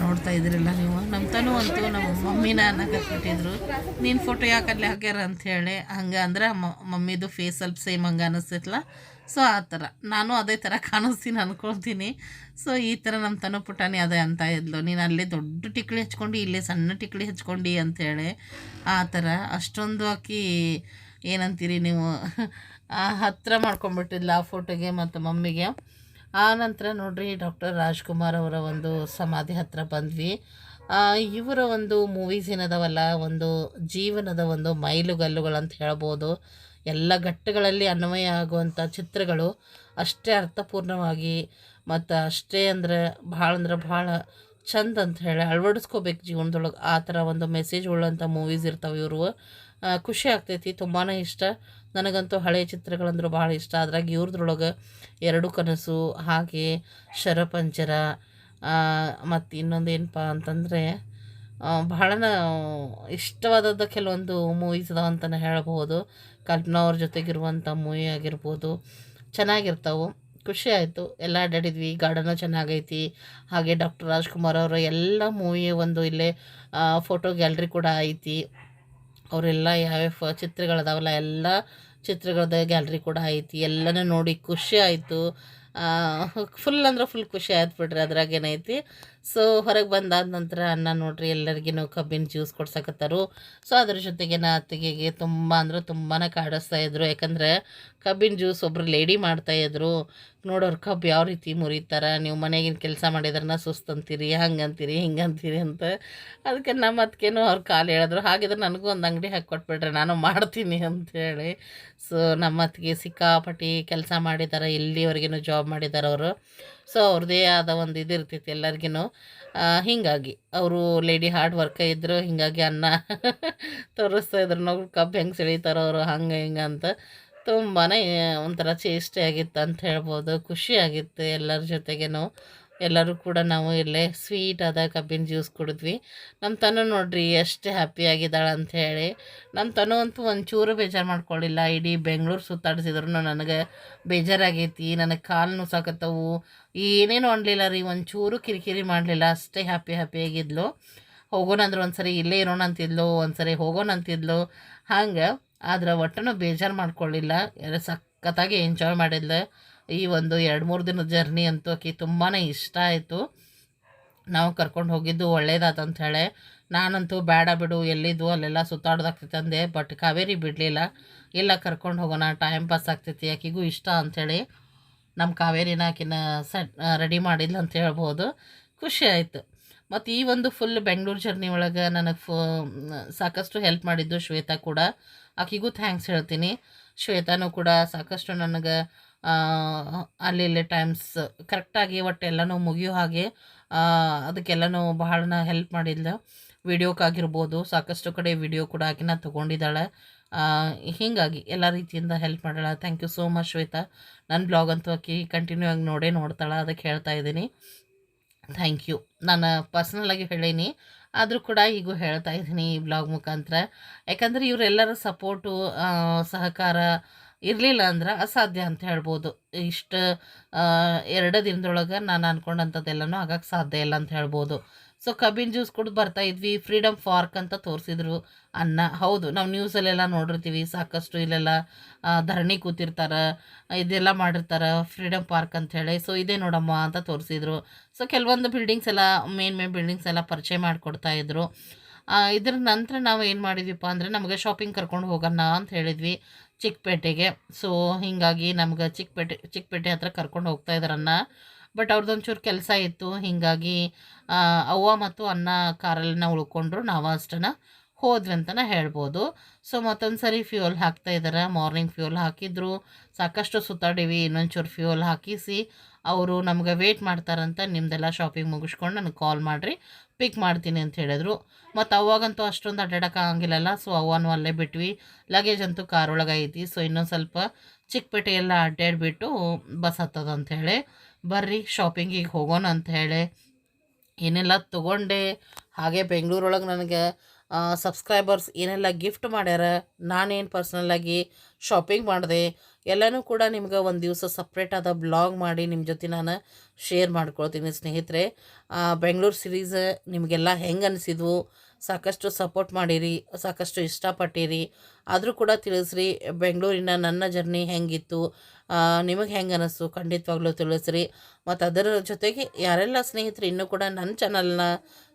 ನೋಡ್ತಾ ಇದ್ರಲ್ಲ ನೀವು. ನಮ್ಮ ತನು ಅಂತೂ ನಮ್ಮ ಮಮ್ಮಿನ ಅನ್ನಕತ್ಬಿಟ್ಟಿದ್ರು ನೀನು ಫೋಟೋ ಯಾಕಲ್ಲಿ ಹಾಕ್ಯಾರ ಅಂತ ಹೇಳಿ. ಹಂಗೆ ಅಂದ್ರೆ ಮಮ್ಮಿದು ಫೇಸ್ ಸ್ವಲ್ಪ ಸೇಮ್ ಹಂಗೆ ಅನ್ನಿಸ್ತೈತಲ್ಲ ಸೊ ಆ ಥರ. ನಾನು ಅದೇ ಥರ ಕಾಣಿಸ್ತೀನಿ ಅಂದ್ಕೊಳ್ತೀನಿ ಸೊ ಈ ಥರ ನಮ್ಮ ತನು ಪುಟಾಣಿ ಅದೇ ಅಂತ ಇದ್ಲು. ನೀನು ಅಲ್ಲೇ ದೊಡ್ಡ ಟಿಕ್ಳಿ ಹಚ್ಕೊಂಡು, ಇಲ್ಲೇ ಸಣ್ಣ ಟಿಕ್ಳಿ ಹಚ್ಕೊಂಡು ಅಂತೇಳಿ ಆ ಥರ. ಅಷ್ಟೊಂದು ಆಕಿ ಏನಂತೀರಿ ನೀವು? ಹತ್ತಿರ ಮಾಡ್ಕೊಂಬಿಟ್ಟಿದ್ಲ ಆ ಫೋಟೋಗೆ ಮತ್ತು ಮಮ್ಮಿಗೆ. ಆ ನಂತರ ನೋಡ್ರಿ ಡಾಕ್ಟರ್ ರಾಜ್ಕುಮಾರ್ ಅವರ ಒಂದು ಸಮಾಧಿ ಹತ್ರ ಬಂದ್ವಿ. ಇವರ ಒಂದು ಮೂವೀಸ್ ಏನದವಲ್ಲ, ಒಂದು ಜೀವನದ ಒಂದು ಮೈಲುಗಲ್ಲುಗಳಂತ ಹೇಳ್ಬೋದು. ಎಲ್ಲ ಘಟ್ಟಗಳಲ್ಲಿ ಅನ್ವಯ ಆಗುವಂಥ ಚಿತ್ರಗಳು ಅಷ್ಟೇ ಅರ್ಥಪೂರ್ಣವಾಗಿ ಮತ್ತು ಅಷ್ಟೇ ಅಂದರೆ ಭಾಳ ಅಂದ್ರೆ ಭಾಳ ಚಂದ ಅಂತ ಹೇಳಿ ಅಳವಡಿಸ್ಕೋಬೇಕು ಜೀವನದೊಳಗೆ. ಆ ಥರ ಒಂದು ಮೆಸೇಜ್ ಉಳ್ಳಂಥ ಮೂವೀಸ್ ಇರ್ತಾವೆ ಇವರು. ಖುಷಿ ಆಗ್ತೈತಿ ತುಂಬಾ ಇಷ್ಟ. ನನಗಂತೂ ಹಳೆಯ ಚಿತ್ರಗಳಂದ್ರೆ ಭಾಳ ಇಷ್ಟ. ಅದ್ರಾಗ ಇವ್ರದ್ರೊಳಗೆ ಎರಡು ಕನಸು, ಹಾಗೆ ಶರಪಂಜರ ಮತ್ತು ಇನ್ನೊಂದು ಏನಪ್ಪ ಅಂತಂದರೆ ಭಾಳ ಇಷ್ಟವಾದದ್ದು ಕೆಲವೊಂದು ಮೂವೀಸ್ ಅದಾವ ಅಂತಲೇ ಹೇಳ್ಬೋದು ಕಲ್ಪನಾ ಅವ್ರ ಜೊತೆಗಿರುವಂಥ ಮೂವಿ ಆಗಿರ್ಬೋದು. ಚೆನ್ನಾಗಿರ್ತಾವೆ. ಖುಷಿ ಆಯಿತು. ಎಲ್ಲ ಅಡ್ಡಾಡಿದ್ವಿ ಗಾರ್ಡನು ಚೆನ್ನಾಗೈತಿ. ಹಾಗೆ ಡಾಕ್ಟರ್ ರಾಜ್ಕುಮಾರ್ ಅವರ ಎಲ್ಲ ಮೂವಿ ಒಂದು ಇಲ್ಲೇ ಫೋಟೋ ಗ್ಯಾಲ್ರಿ ಕೂಡ ಐತಿ. ಅವರೆಲ್ಲ ಯಾವ್ಯಾವ ಚಿತ್ರಗಳದಾವಲ್ಲ, ಎಲ್ಲ ಚಿತ್ರಗಳದ ಗ್ಯಾಲ್ರಿ ಕೂಡ ಐತಿ. ಎಲ್ಲನೂ ನೋಡಿ ಖುಷಿ ಆಯಿತು. ಫುಲ್ ಅಂದ್ರೆ ಫುಲ್ ಖುಷಿ ಆಯ್ತು ಬಿಡ್ರಿ ಅದ್ರಾಗ ಏನೈತಿ ಸೊ ಹೊರಗೆ ಬಂದಾದ ನಂತರ ಅನ್ನ ನೋಡ್ರಿ ಎಲ್ಲರಿಗೂ ಕಬ್ಬಿನ ಜ್ಯೂಸ್ ಕೊಡ್ಸಕತ್ತಾರು. ಸೊ ಅದ್ರ ಜೊತೆಗೆ ನಾ ಅತ್ತಿಗೆಗೆ ತುಂಬ ಅಂದ್ರೆ ತುಂಬಾ ಕಾಡಿಸ್ತಾ ಇದ್ರು. ಯಾಕಂದ್ರೆ ಕಬ್ಬಿನ ಜ್ಯೂಸ್ ಒಬ್ರು ಲೇಡಿ ಮಾಡ್ತಾಯಿದ್ರು ನೋಡೋರು ಕಬ್ಬು ಯಾವ ರೀತಿ ಮುರಿತಾರೆ, ನೀವು ಮನೆಗಿನ ಕೆಲಸ ಮಾಡಿದ್ರನ್ನ ಸುಸ್ತು ಅಂತೀರಿ ಹಂಗಂತೀರಿ ಹಿಂಗಂತೀರಿ ಅಂತ. ಅದಕ್ಕೆ ನಮ್ಮ ಅತ್ತಿಗೆನೂ ಅವ್ರು ಕಾಲು ಹೇಳಿದ್ರು. ಹಾಗಿದ್ರೆ ನನಗೂ ಒಂದು ಅಂಗಡಿ ಹಾಕಿ ಕೊಟ್ಬಿಡ್ರಿ, ನಾನು ಮಾಡ್ತೀನಿ ಅಂಥೇಳಿ ಸೊ ನಮ್ಮ ಅತ್ತಿಗೆ ಸಿಕ್ಕಾಪಟ್ಟಿ ಕೆಲಸ ಮಾಡಿದ್ದಾರೆ ಇಲ್ಲಿವರೆಗೂ ಜಾಬ್ ಮಾಡಿದ್ದಾರೆ ಅವರು. ಸೊ ಅವ್ರದ್ದೇ ಆದ ಒಂದು ಇದು ಇರ್ತೈತಿ ಎಲ್ಲರಿಗೂ ಹೀಗಾಗಿ. ಅವರು ಲೇಡಿ ಹಾರ್ಡ್ ವರ್ಕ ಇದ್ದರು ಹೀಗಾಗಿ ಅನ್ನ ತೋರಿಸ್ತಾ ಇದ್ರು. ನಾವು ಕಬ್ಬು ಹೆಂಗೆ ಸೆಳಿತಾರೋ ಅವರು, ಹಂಗೆ ಹಿಂಗೆ ಅಂತ. ತುಂಬಾ ಒಂಥರ ಚೇಷ್ಟೆ ಆಗಿತ್ತು ಅಂತ ಹೇಳ್ಬೋದು. ಖುಷಿ ಆಗಿತ್ತು ಎಲ್ಲರ ಜೊತೆಗೇನು. ಎಲ್ಲರೂ ಕೂಡ ನಾವು ಇಲ್ಲೇ ಸ್ವೀಟ್ ಆದ ಕಬ್ಬಿನ ಜ್ಯೂಸ್ ಕುಡಿದ್ವಿ. ನಮ್ಮ ತನು ನೋಡ್ರಿ ಎಷ್ಟು ಅಂತ ಹೇಳಿ. ನಮ್ಮ ತನು ಅಂತೂ ಒಂಚೂರು ಬೇಜಾರು ಮಾಡ್ಕೊಳ್ಳಿಲ್ಲ ಇಡೀ ಬೆಂಗಳೂರು ಸುತ್ತಾಡಿಸಿದ್ರು ನನಗೆ ಬೇಜಾರಾಗೈತಿ. ನನಗೆ ಕಾಲು ನುಸಾಕತ್ತವು. ಏನೇನು ಅನ್ಲಿಲ್ಲ ರೀ. ಒಂಚೂರು ಕಿರಿಕಿರಿ ಮಾಡಲಿಲ್ಲ. ಅಷ್ಟೇ ಹ್ಯಾಪಿ ಹ್ಯಾಪಿಯಾಗಿದ್ಲು ಹೋಗೋಣ ಅಂದ್ರೆ ಒಂದ್ಸರಿ ಇಲ್ಲೇ ಇರೋಣ ಅಂತಿದ್ಲು. ಒಂದ್ಸರಿ ಹೋಗೋಣ ಅಂತಿದ್ಲು. ಹಂಗೆ ಆದ್ರೆ ಒಟ್ಟನು ಬೇಜಾರು ಮಾಡ್ಕೊಳ್ಳಿಲ್ಲ ಎಲ್ಲ ಸಖತ್ತಾಗಿ ಎಂಜಾಯ್ ಮಾಡಿದ್ಲು. ಈ ಒಂದು ಎರಡು ಮೂರು ದಿನದ ಜರ್ನಿ ಅಂತೂ ಆಕೆ ತುಂಬಾ ಇಷ್ಟ ಆಯಿತು. ನಾವು ಕರ್ಕೊಂಡು ಹೋಗಿದ್ದು ಒಳ್ಳೇದಾದಂಥೇಳೆ ನಾನಂತೂ ಬೇಡ ಬಿಡು ಎಲ್ಲಿದ್ದು ಅಲ್ಲೆಲ್ಲ ಸುತ್ತಾಡ್ದಾಗ್ತೈತೆ ಅಂದೆ ಬಟ್ ಕಾವೇರಿ ಬಿಡಲಿಲ್ಲ. ಇಲ್ಲ, ಕರ್ಕೊಂಡು ಹೋಗೋಣ ಟೈಮ್ ಪಾಸ್ ಆಗ್ತೈತಿ, ಆಕೆಗೂ ಇಷ್ಟ ಅಂಥೇಳಿ ನಮ್ಮ ಕಾವೇರಿನ ಆಕಿನ ಸೆಟ್ ರೆಡಿ ಮಾಡಿದ್ಲು ಅಂತ ಹೇಳ್ಬೋದು. ಖುಷಿ ಆಯಿತು. ಮತ್ತು ಈ ಒಂದು ಫುಲ್ ಬೆಂಗಳೂರು ಜರ್ನಿ ಒಳಗೆ ನನಗೆ ಫೋ ಸಾಕಷ್ಟು ಹೆಲ್ಪ್ ಮಾಡಿದ್ದು ಶ್ವೇತಾ ಕೂಡ. ಆಕಿಗೂ ಥ್ಯಾಂಕ್ಸ್ ಹೇಳ್ತೀನಿ. ಶ್ವೇತಾನೂ ಕೂಡ ಸಾಕಷ್ಟು ನನಗೆ ಅಲ್ಲಿ ಇಲ್ಲಿ ಟೈಮ್ಸ್ ಕರೆಕ್ಟಾಗಿ ಒಟ್ಟು ಎಲ್ಲನೂ ಮುಗಿಯೋ ಹಾಗೆ ಅದಕ್ಕೆಲ್ಲನೂ ಬಹಳ ಹೆಲ್ಪ್ ಮಾಡಿದ್ಲು. ವಿಡಿಯೋಕ್ಕಾಗಿರ್ಬೋದು ಸಾಕಷ್ಟು ಕಡೆ ವಿಡಿಯೋ ಕೂಡ ಆಕಿನ ತೊಗೊಂಡಿದ್ದಾಳೆ. ಹೀಗಾಗಿ ಎಲ್ಲ ರೀತಿಯಿಂದ help Madal thank you so much Shweta. ನನ್ನ ಬ್ಲಾಗ್ ಅಂತೂ ಆಕಿ ಕಂಟಿನ್ಯೂ ಆಗಿ ನೋಡೇ ನೋಡ್ತಾಳೆ, ಅದಕ್ಕೆ ಹೇಳ್ತಾ ಇದ್ದೀನಿ. ಥ್ಯಾಂಕ್ ಯು ನಾನು ಪರ್ಸ್ನಲಾಗಿ ಹೇಳೀನಿ, ಆದರೂ ಕೂಡ ಈಗೂ ಹೇಳ್ತಾ ಇದ್ದೀನಿ ಈ ಬ್ಲಾಗ್ ಮುಖಾಂತರ. ಯಾಕಂದರೆ ಇವರೆಲ್ಲರ ಸಪೋರ್ಟು ಸಹಕಾರ ಇರಲಿಲ್ಲ ಅಂದ್ರೆ ಅಸಾಧ್ಯ ಅಂತ ಹೇಳ್ಬೋದು. ಇಷ್ಟು ಎರಡು ದಿನದೊಳಗೆ ನಾನು ಅಂದ್ಕೊಂಡಂಥದ್ದೆಲ್ಲನೂ ಆಗಕ್ಕೆ ಸಾಧ್ಯ ಇಲ್ಲ ಅಂತ ಹೇಳ್ಬೋದು. ಸೊ ಕಬ್ಬಿನ ಜ್ಯೂಸ್ ಕುಡ್ದು ಬರ್ತಾ ಇದ್ವಿ. ಫ್ರೀಡಮ್ ಪಾರ್ಕ್ ಅಂತ ತೋರಿಸಿದ್ರು ಅನ್ನ ಹೌದು ನಾವು ನ್ಯೂಸಲ್ಲೆಲ್ಲ ನೋಡಿರ್ತೀವಿ. ಸಾಕಷ್ಟು ಇಲ್ಲೆಲ್ಲ ಧರಣಿ ಕೂತಿರ್ತಾರೆ ಇದೆಲ್ಲ ಮಾಡಿರ್ತಾರೆ ಫ್ರೀಡಮ್ ಪಾರ್ಕ್ ಅಂತ ಹೇಳಿ. ಸೊ ಇದೇ ನೋಡಮ್ಮ ಅಂತ ತೋರಿಸಿದ್ರು. ಸೊ ಕೆಲವೊಂದು ಬಿಲ್ಡಿಂಗ್ಸ್ ಎಲ್ಲ ಮೇನ್ ಮೇನ್ ಬಿಲ್ಡಿಂಗ್ಸ್ ಎಲ್ಲ ಪರಿಚಯ ಮಾಡಿಕೊಡ್ತಾ ಇದ್ರು. ಆ, ಇದ್ರ ನಂತರ ನಾವು ಏನು ಮಾಡಿದ್ವಿಪ್ಪ ಅಂದರೆ ನಮಗೆ ಶಾಪಿಂಗ್ ಕರ್ಕೊಂಡು ಹೋಗೋಣ ಅಂತ ಹೇಳಿದ್ವಿ. ಚಿಕ್ಕಪೇಟೆಗೆ. ಸೊ ಹೀಗಾಗಿ ನಮ್ಗೆ ಚಿಕ್ಕಪೇಟೆ ಚಿಕ್ಕಪೇಟೆ ಹತ್ರ ಕರ್ಕೊಂಡು ಹೋಗ್ತಾ ಇದ್ದಾರನ್ನ ಬಟ್ ಅವ್ರದ್ದೊಂಚೂರು ಕೆಲಸ ಇತ್ತು. ಹೀಗಾಗಿ ಅವ್ವ ಮತ್ತು ಅನ್ನ ಕಾರಲ್ಲಿನ ಉಳ್ಕೊಂಡ್ರು. ನಾವು ಅಷ್ಟನ್ನ ಹೋದ್ವಿ ಅಂತಲೇ ಹೇಳ್ಬೋದು. ಸೊ ಮತ್ತೊಂದು ಸರಿ ಫ್ಯೂಯಲ್ ಹಾಕ್ತಾ ಇದ್ದಾರೆ ಮಾರ್ನಿಂಗ್ ಫ್ಯೂಯಲ್ ಹಾಕಿದ್ರು. ಸಾಕಷ್ಟು ಸುತ್ತಾಡೀವಿ. ಇನ್ನೊಂಚೂರು ಫ್ಯೂಯಲ್ ಹಾಕಿಸಿ. ಅವರು ನಮ್ಗೆ ವೇಟ್ ಮಾಡ್ತಾರಂತ ನಿಮ್ಮದೆಲ್ಲ ಶಾಪಿಂಗ್ ಮುಗಿಸ್ಕೊಂಡು ನನಗೆ ಕಾಲ್ ಮಾಡಿರಿ. ಪಿಕ್ ಮಾಡ್ತೀನಿ ಅಂತ ಹೇಳಿದ್ರು. ಮತ್ತು ಅವಾಗಂತೂ ಅಷ್ಟೊಂದು ಅಡ್ಡಾಡಕ್ಕೆ ಆಗಂಗಿಲ್ಲಲ್ಲ ಸೊ ಅವನು ಅಲ್ಲೇ ಬಿಟ್ವಿ. ಲಗೇಜ್ ಅಂತೂ ಕಾರ್ ಒಳಗೆ ಐತಿ ಸೊ ಇನ್ನೊಂದು ಸ್ವಲ್ಪ ಚಿಕ್ಕಪೇಟೆ ಎಲ್ಲ ಅಡ್ಡಾಡಿಬಿಟ್ಟು ಬಸ್ ಹತ್ತದ ಅಂಥೇಳಿ ಬರ್ರಿ ಶಾಪಿಂಗಿಗೆ ಹೋಗೋಣ ಅಂತ ಹೇಳಿ. ಏನೆಲ್ಲ ತೊಗೊಂಡೆ, ಹಾಗೆ ಬೆಂಗಳೂರೊಳಗೆ ನನಗೆ ಸಬ್ಸ್ಕ್ರೈಬರ್ಸ್ ಏನೆಲ್ಲ ಗಿಫ್ಟ್ ಮಾಡ್ಯಾರ, ನಾನೇನು ಪರ್ಸ್ನಲ್ಲಾಗಿ ಶಾಪಿಂಗ್ ಮಾಡಿದೆ ಎಲ್ಲನೂ ಕೂಡ ನಿಮ್ಗೆ ಒಂದು ದಿವಸ ಸಪ್ರೇಟ್ ಆದ ಬ್ಲಾಗ್ ಮಾಡಿ ನಿಮ್ಮ ಜೊತೆ ನಾನು ಶೇರ್ ಮಾಡ್ಕೊಳ್ತೀನಿ ಸ್ನೇಹಿತರೆ. ಬೆಂಗಳೂರು ಸಿರೀಸ್ ನಿಮಗೆಲ್ಲ ಹೆಂಗೆ ಅನಿಸಿದ್ವು? ಸಾಕಷ್ಟು ಸಪೋರ್ಟ್ ಮಾಡಿರಿ, ಸಾಕಷ್ಟು ಇಷ್ಟಪಟ್ಟಿರಿ. ಆದರೂ ಕೂಡ ತಿಳಿಸ್ರಿ, ಬೆಂಗಳೂರಿನ ನನ್ನ ಜರ್ನಿ ಹೆಂಗಿತ್ತು ನಿಮಗೆ ಹೆಂಗೆ ಅನ್ನಿಸ್ತು ಖಂಡಿತವಾಗ್ಲೂ ತಿಳಿಸ್ರಿ. ಮತ್ತು ಅದರ ಜೊತೆಗೆ ಯಾರೆಲ್ಲ ಸ್ನೇಹಿತರು ಇನ್ನೂ ಕೂಡ ನನ್ನ ಚಾನಲ್ನ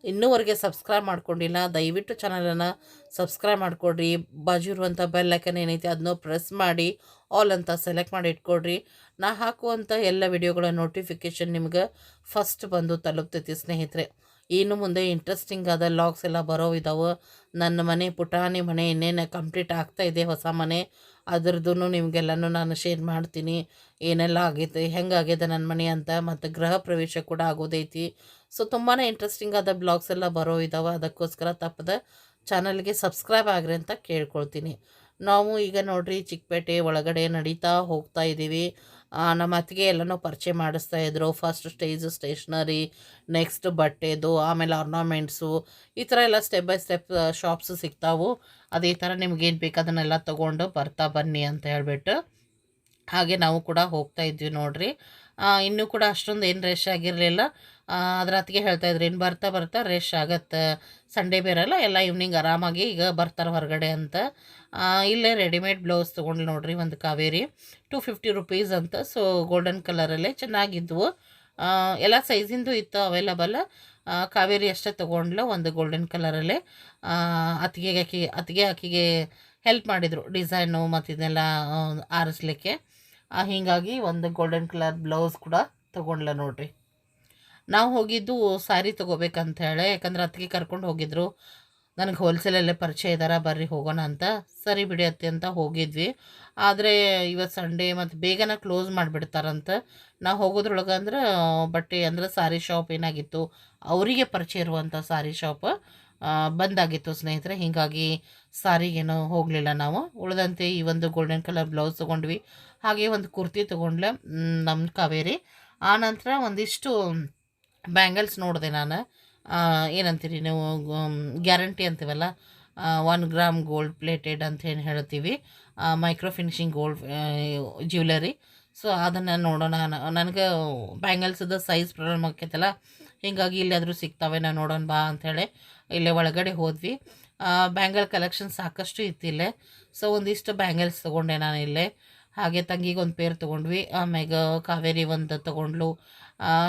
ಇನ್ನೂವರೆಗೆ ಸಬ್ಸ್ಕ್ರೈಬ್ ಮಾಡ್ಕೊಂಡಿಲ್ಲ, ದಯವಿಟ್ಟು ಚಾನಲನ್ನು ಸಬ್ಸ್ಕ್ರೈಬ್ ಮಾಡಿಕೊಡ್ರಿ. ಬಾಜು ಇರುವಂಥ ಬೆಲ್ ಏನೈತೆ ಅದನ್ನು ಪ್ರೆಸ್ ಮಾಡಿ ಆಲ್ ಅಂತ ಸೆಲೆಕ್ಟ್ ಮಾಡಿ ಇಟ್ಕೊಡ್ರಿ. ನಾ ಹಾಕುವಂಥ ಎಲ್ಲ ವಿಡಿಯೋಗಳ ನೋಟಿಫಿಕೇಷನ್ ನಿಮ್ಗೆ ಫಸ್ಟ್ ಬಂದು ತಲುಪ್ತೈತಿ ಸ್ನೇಹಿತರೆ. ಇನ್ನು ಮುಂದೆ ಇಂಟ್ರೆಸ್ಟಿಂಗ್ ಆದ ಲಾಗ್ಸ್ ಎಲ್ಲ ಇದಾವೆ ನನ್ನ ಮನೆ ಪುಟಾಣಿ ಮನೆ ಇನ್ನೇನು ಕಂಪ್ಲೀಟ್ ಆಗ್ತಾ ಇದೆ ಹೊಸ ಮನೆ. ಅದ್ರದ್ದು ನಿಮಗೆಲ್ಲನೂ ನಾನು ಶೇರ್ ಮಾಡ್ತೀನಿ. ಏನೆಲ್ಲ ಆಗೈತೆ ಹೆಂಗಾಗಿದೆ ನನ್ನ ಮನೆ ಅಂತ ಮತ್ತು ಗೃಹ ಪ್ರವೇಶ ಕೂಡ ಆಗೋದೈತಿ. ಸೊ ತುಂಬಾ ಇಂಟ್ರೆಸ್ಟಿಂಗ್ ಆದ ಬ್ಲಾಗ್ಸ್ ಎಲ್ಲ ಬರೋ ಇದಾವೆ ಅದಕ್ಕೋಸ್ಕರ ತಪ್ಪದ ಚಾನಲ್ಗೆ ಸಬ್ಸ್ಕ್ರೈಬ್ ಆಗ್ರಿ ಅಂತ ಕೇಳ್ಕೊಳ್ತೀನಿ. ನಾವು ಈಗ ನೋಡ್ರಿ ಚಿಕ್ಕಪೇಟೆ ಒಳಗಡೆ ನಡೀತಾ ಹೋಗ್ತಾ ಇದ್ದೀವಿ ನಮ್ಮ ಅತ್ತಿಗೆ ಎಲ್ಲನೂ ಪರಿಚಯ ಮಾಡಿಸ್ತಾ ಇದ್ರು. ಫಸ್ಟ್ ಸ್ಟೇಜ್ ಸ್ಟೇಷ್ನರಿ ನೆಕ್ಸ್ಟ್ ಬಟ್ಟೆದು, ಆಮೇಲೆ ಆರ್ನಾಮೆಂಟ್ಸು ಈ ಥರ ಎಲ್ಲ ಸ್ಟೆಪ್ ಬೈ ಸ್ಟೆಪ್ ಶಾಪ್ಸ್ ಸಿಗ್ತಾವು. ಅದೇ ಥರ ನಿಮ್ಗೇನು ಬೇಕು ಅದನ್ನೆಲ್ಲ ತೊಗೊಂಡು ಬರ್ತಾ ಬನ್ನಿ ಅಂತ ಹೇಳ್ಬಿಟ್ಟು ಹಾಗೆ ನಾವು ಕೂಡ ಹೋಗ್ತಾ ಇದ್ವಿ ನೋಡ್ರಿ. ಇನ್ನೂ ಕೂಡ ಅಷ್ಟೊಂದು ಏನು ರಶ್ ಆಗಿರಲಿಲ್ಲ. ಅದ್ರ ಹೇಳ್ತಾ ಇದ್ರು ಇನ್ನು ಬರ್ತಾ ಬರ್ತಾ ರಶ್ ಆಗತ್ತೆ. ಸಂಡೇ ಬೇರಲ್ಲ ಎಲ್ಲ ಈವ್ನಿಂಗ್ ಆರಾಮಾಗಿ ಈಗ ಬರ್ತಾರೆ ಹೊರಗಡೆ ಅಂತ. ಇಲ್ಲೇ ರೆಡಿಮೇಡ್ ಬ್ಲೌಸ್ ತೊಗೊಂಡು ನೋಡ್ರಿ, ಒಂದು ಕಾವೇರಿ. ಟು ಫಿಫ್ಟಿ ರುಪೀಸ್ ಅಂತ ಸೊ ಗೋಲ್ಡನ್ ಕಲರಲ್ಲೇ ಚೆನ್ನಾಗಿದ್ವು. ಎಲ್ಲ ಸೈಜಿಂದು ಇತ್ತು ಅವೈಲಬಲ್ ಕಾವೇರಿ ಅಷ್ಟೇ ತೊಗೊಂಡ್ಲು ಒಂದು ಗೋಲ್ಡನ್ ಕಲರಲ್ಲೇ ಅತ್ತಿಗೆಗೆ ಅಕ್ಕಿ, ಅತ್ತಿಗೆ ಆಕಿಗೆ ಹೆಲ್ಪ್ ಮಾಡಿದರು ಡಿಸೈನು ಮತ್ತು ಇದನ್ನೆಲ್ಲ ಆರಿಸ್ಲಿಕ್ಕೆ. ಹೀಗಾಗಿ ಒಂದು ಗೋಲ್ಡನ್ ಕಲರ್ ಬ್ಲೌಸ್ ಕೂಡ ತೊಗೊಂಡ್ಲ ನೋಡ್ರಿ. ನಾವು ಹೋಗಿದ್ದು ಸ್ಯಾರಿ ತೊಗೋಬೇಕಂತ ಹೇಳಿ, ಯಾಕಂದ್ರೆ ಅತ್ತಿಗೆ ಕರ್ಕೊಂಡು ಹೋಗಿದ್ರು. ನನಗೆ ಹೋಲ್ಸೇಲಲ್ಲೇ ಪರಿಚಯ ಇದ್ದಾರ ಬರ್ರಿ ಹೋಗೋಣ ಅಂತ. ಸರಿ ಬಿಡಿ ಅತ್ತೆ ಅಂತ ಹೋಗಿದ್ವಿ. ಆದರೆ ಇವತ್ತು ಸಂಡೇ ಮತ್ತು ಬೇಗನೆ ಕ್ಲೋಸ್ ಮಾಡಿಬಿಡ್ತಾರಂತ. ನಾವು ಹೋಗೋದ್ರೊಳಗೆ ಅಂದ್ರೆ, ಬಟ್ಟೆ ಅಂದ್ರೆ ಸಾರಿ ಶಾಪ್ ಏನಾಗಿತ್ತು, ಅವರಿಗೆ ಪರಿಚಯ ಇರುವಂಥ ಸಾರಿ ಶಾಪ್ ಬಂದಾಗಿತ್ತು ಸ್ನೇಹಿತರೆ. ಹೀಗಾಗಿ ಸಾರಿಗೇನು ಹೋಗಲಿಲ್ಲ ನಾವು. ಉಳಿದಂತೆ ಈ ಒಂದು ಗೋಲ್ಡನ್ ಕಲರ್ ಬ್ಲೌಸ್ ತೊಗೊಂಡ್ವಿ. ಹಾಗೆ ಒಂದು ಕುರ್ತಿ ತೊಗೊಂಡ್ಲೆ ನಮ್ಮ ಕಾವೇರಿ. ಆ ನಂತರ ಒಂದಿಷ್ಟು ಬ್ಯಾಂಗಲ್ಸ್ ನೋಡಿದೆ ನಾನು. ಏನಂತೀರಿ ನೀವು ಗ್ಯಾರಂಟಿ ಅಂತೀವಲ್ಲ? ಒನ್ ಗ್ರಾಮ್ ಗೋಲ್ಡ್ ಪ್ಲೇಟೆಡ್ ಅಂತ ಏನು ಹೇಳ್ತೀವಿ. Micro finishing gold jewellery so ಅದನ್ನು ನೋಡೋಣ. ನನಗೆ ಬ್ಯಾಂಗಲ್ಸದ ಸೈಜ್ ಪ್ರಾಬ್ಲಮ್ ಆಕೈತಲ್ಲ. ಹೀಗಾಗಿ ಇಲ್ಲಾದರೂ ಸಿಗ್ತಾವೆ ನಾನು ನೋಡೋಣ ಬಾ ಅಂಥೇಳಿ ಇಲ್ಲೇ ಒಳಗಡೆ ಹೋದ್ವಿ. ಬ್ಯಾಂಗಲ್ ಕಲೆಕ್ಷನ್ ಸಾಕಷ್ಟು ಇತ್ತು ಇಲ್ಲೇ ಸೊ ಒಂದಿಷ್ಟು ಬ್ಯಾಂಗಲ್ಸ್ ತೊಗೊಂಡೆ ನಾನು ಇಲ್ಲೇ. ಹಾಗೆ ತಂಗಿಗೆ ಒಂದು ಪೇರ್ ತೊಗೊಂಡ್ವಿ. ಆಮ್ಯಾಗ ಕಾವೇರಿ ಒಂದು ತೊಗೊಂಡ್ಲು.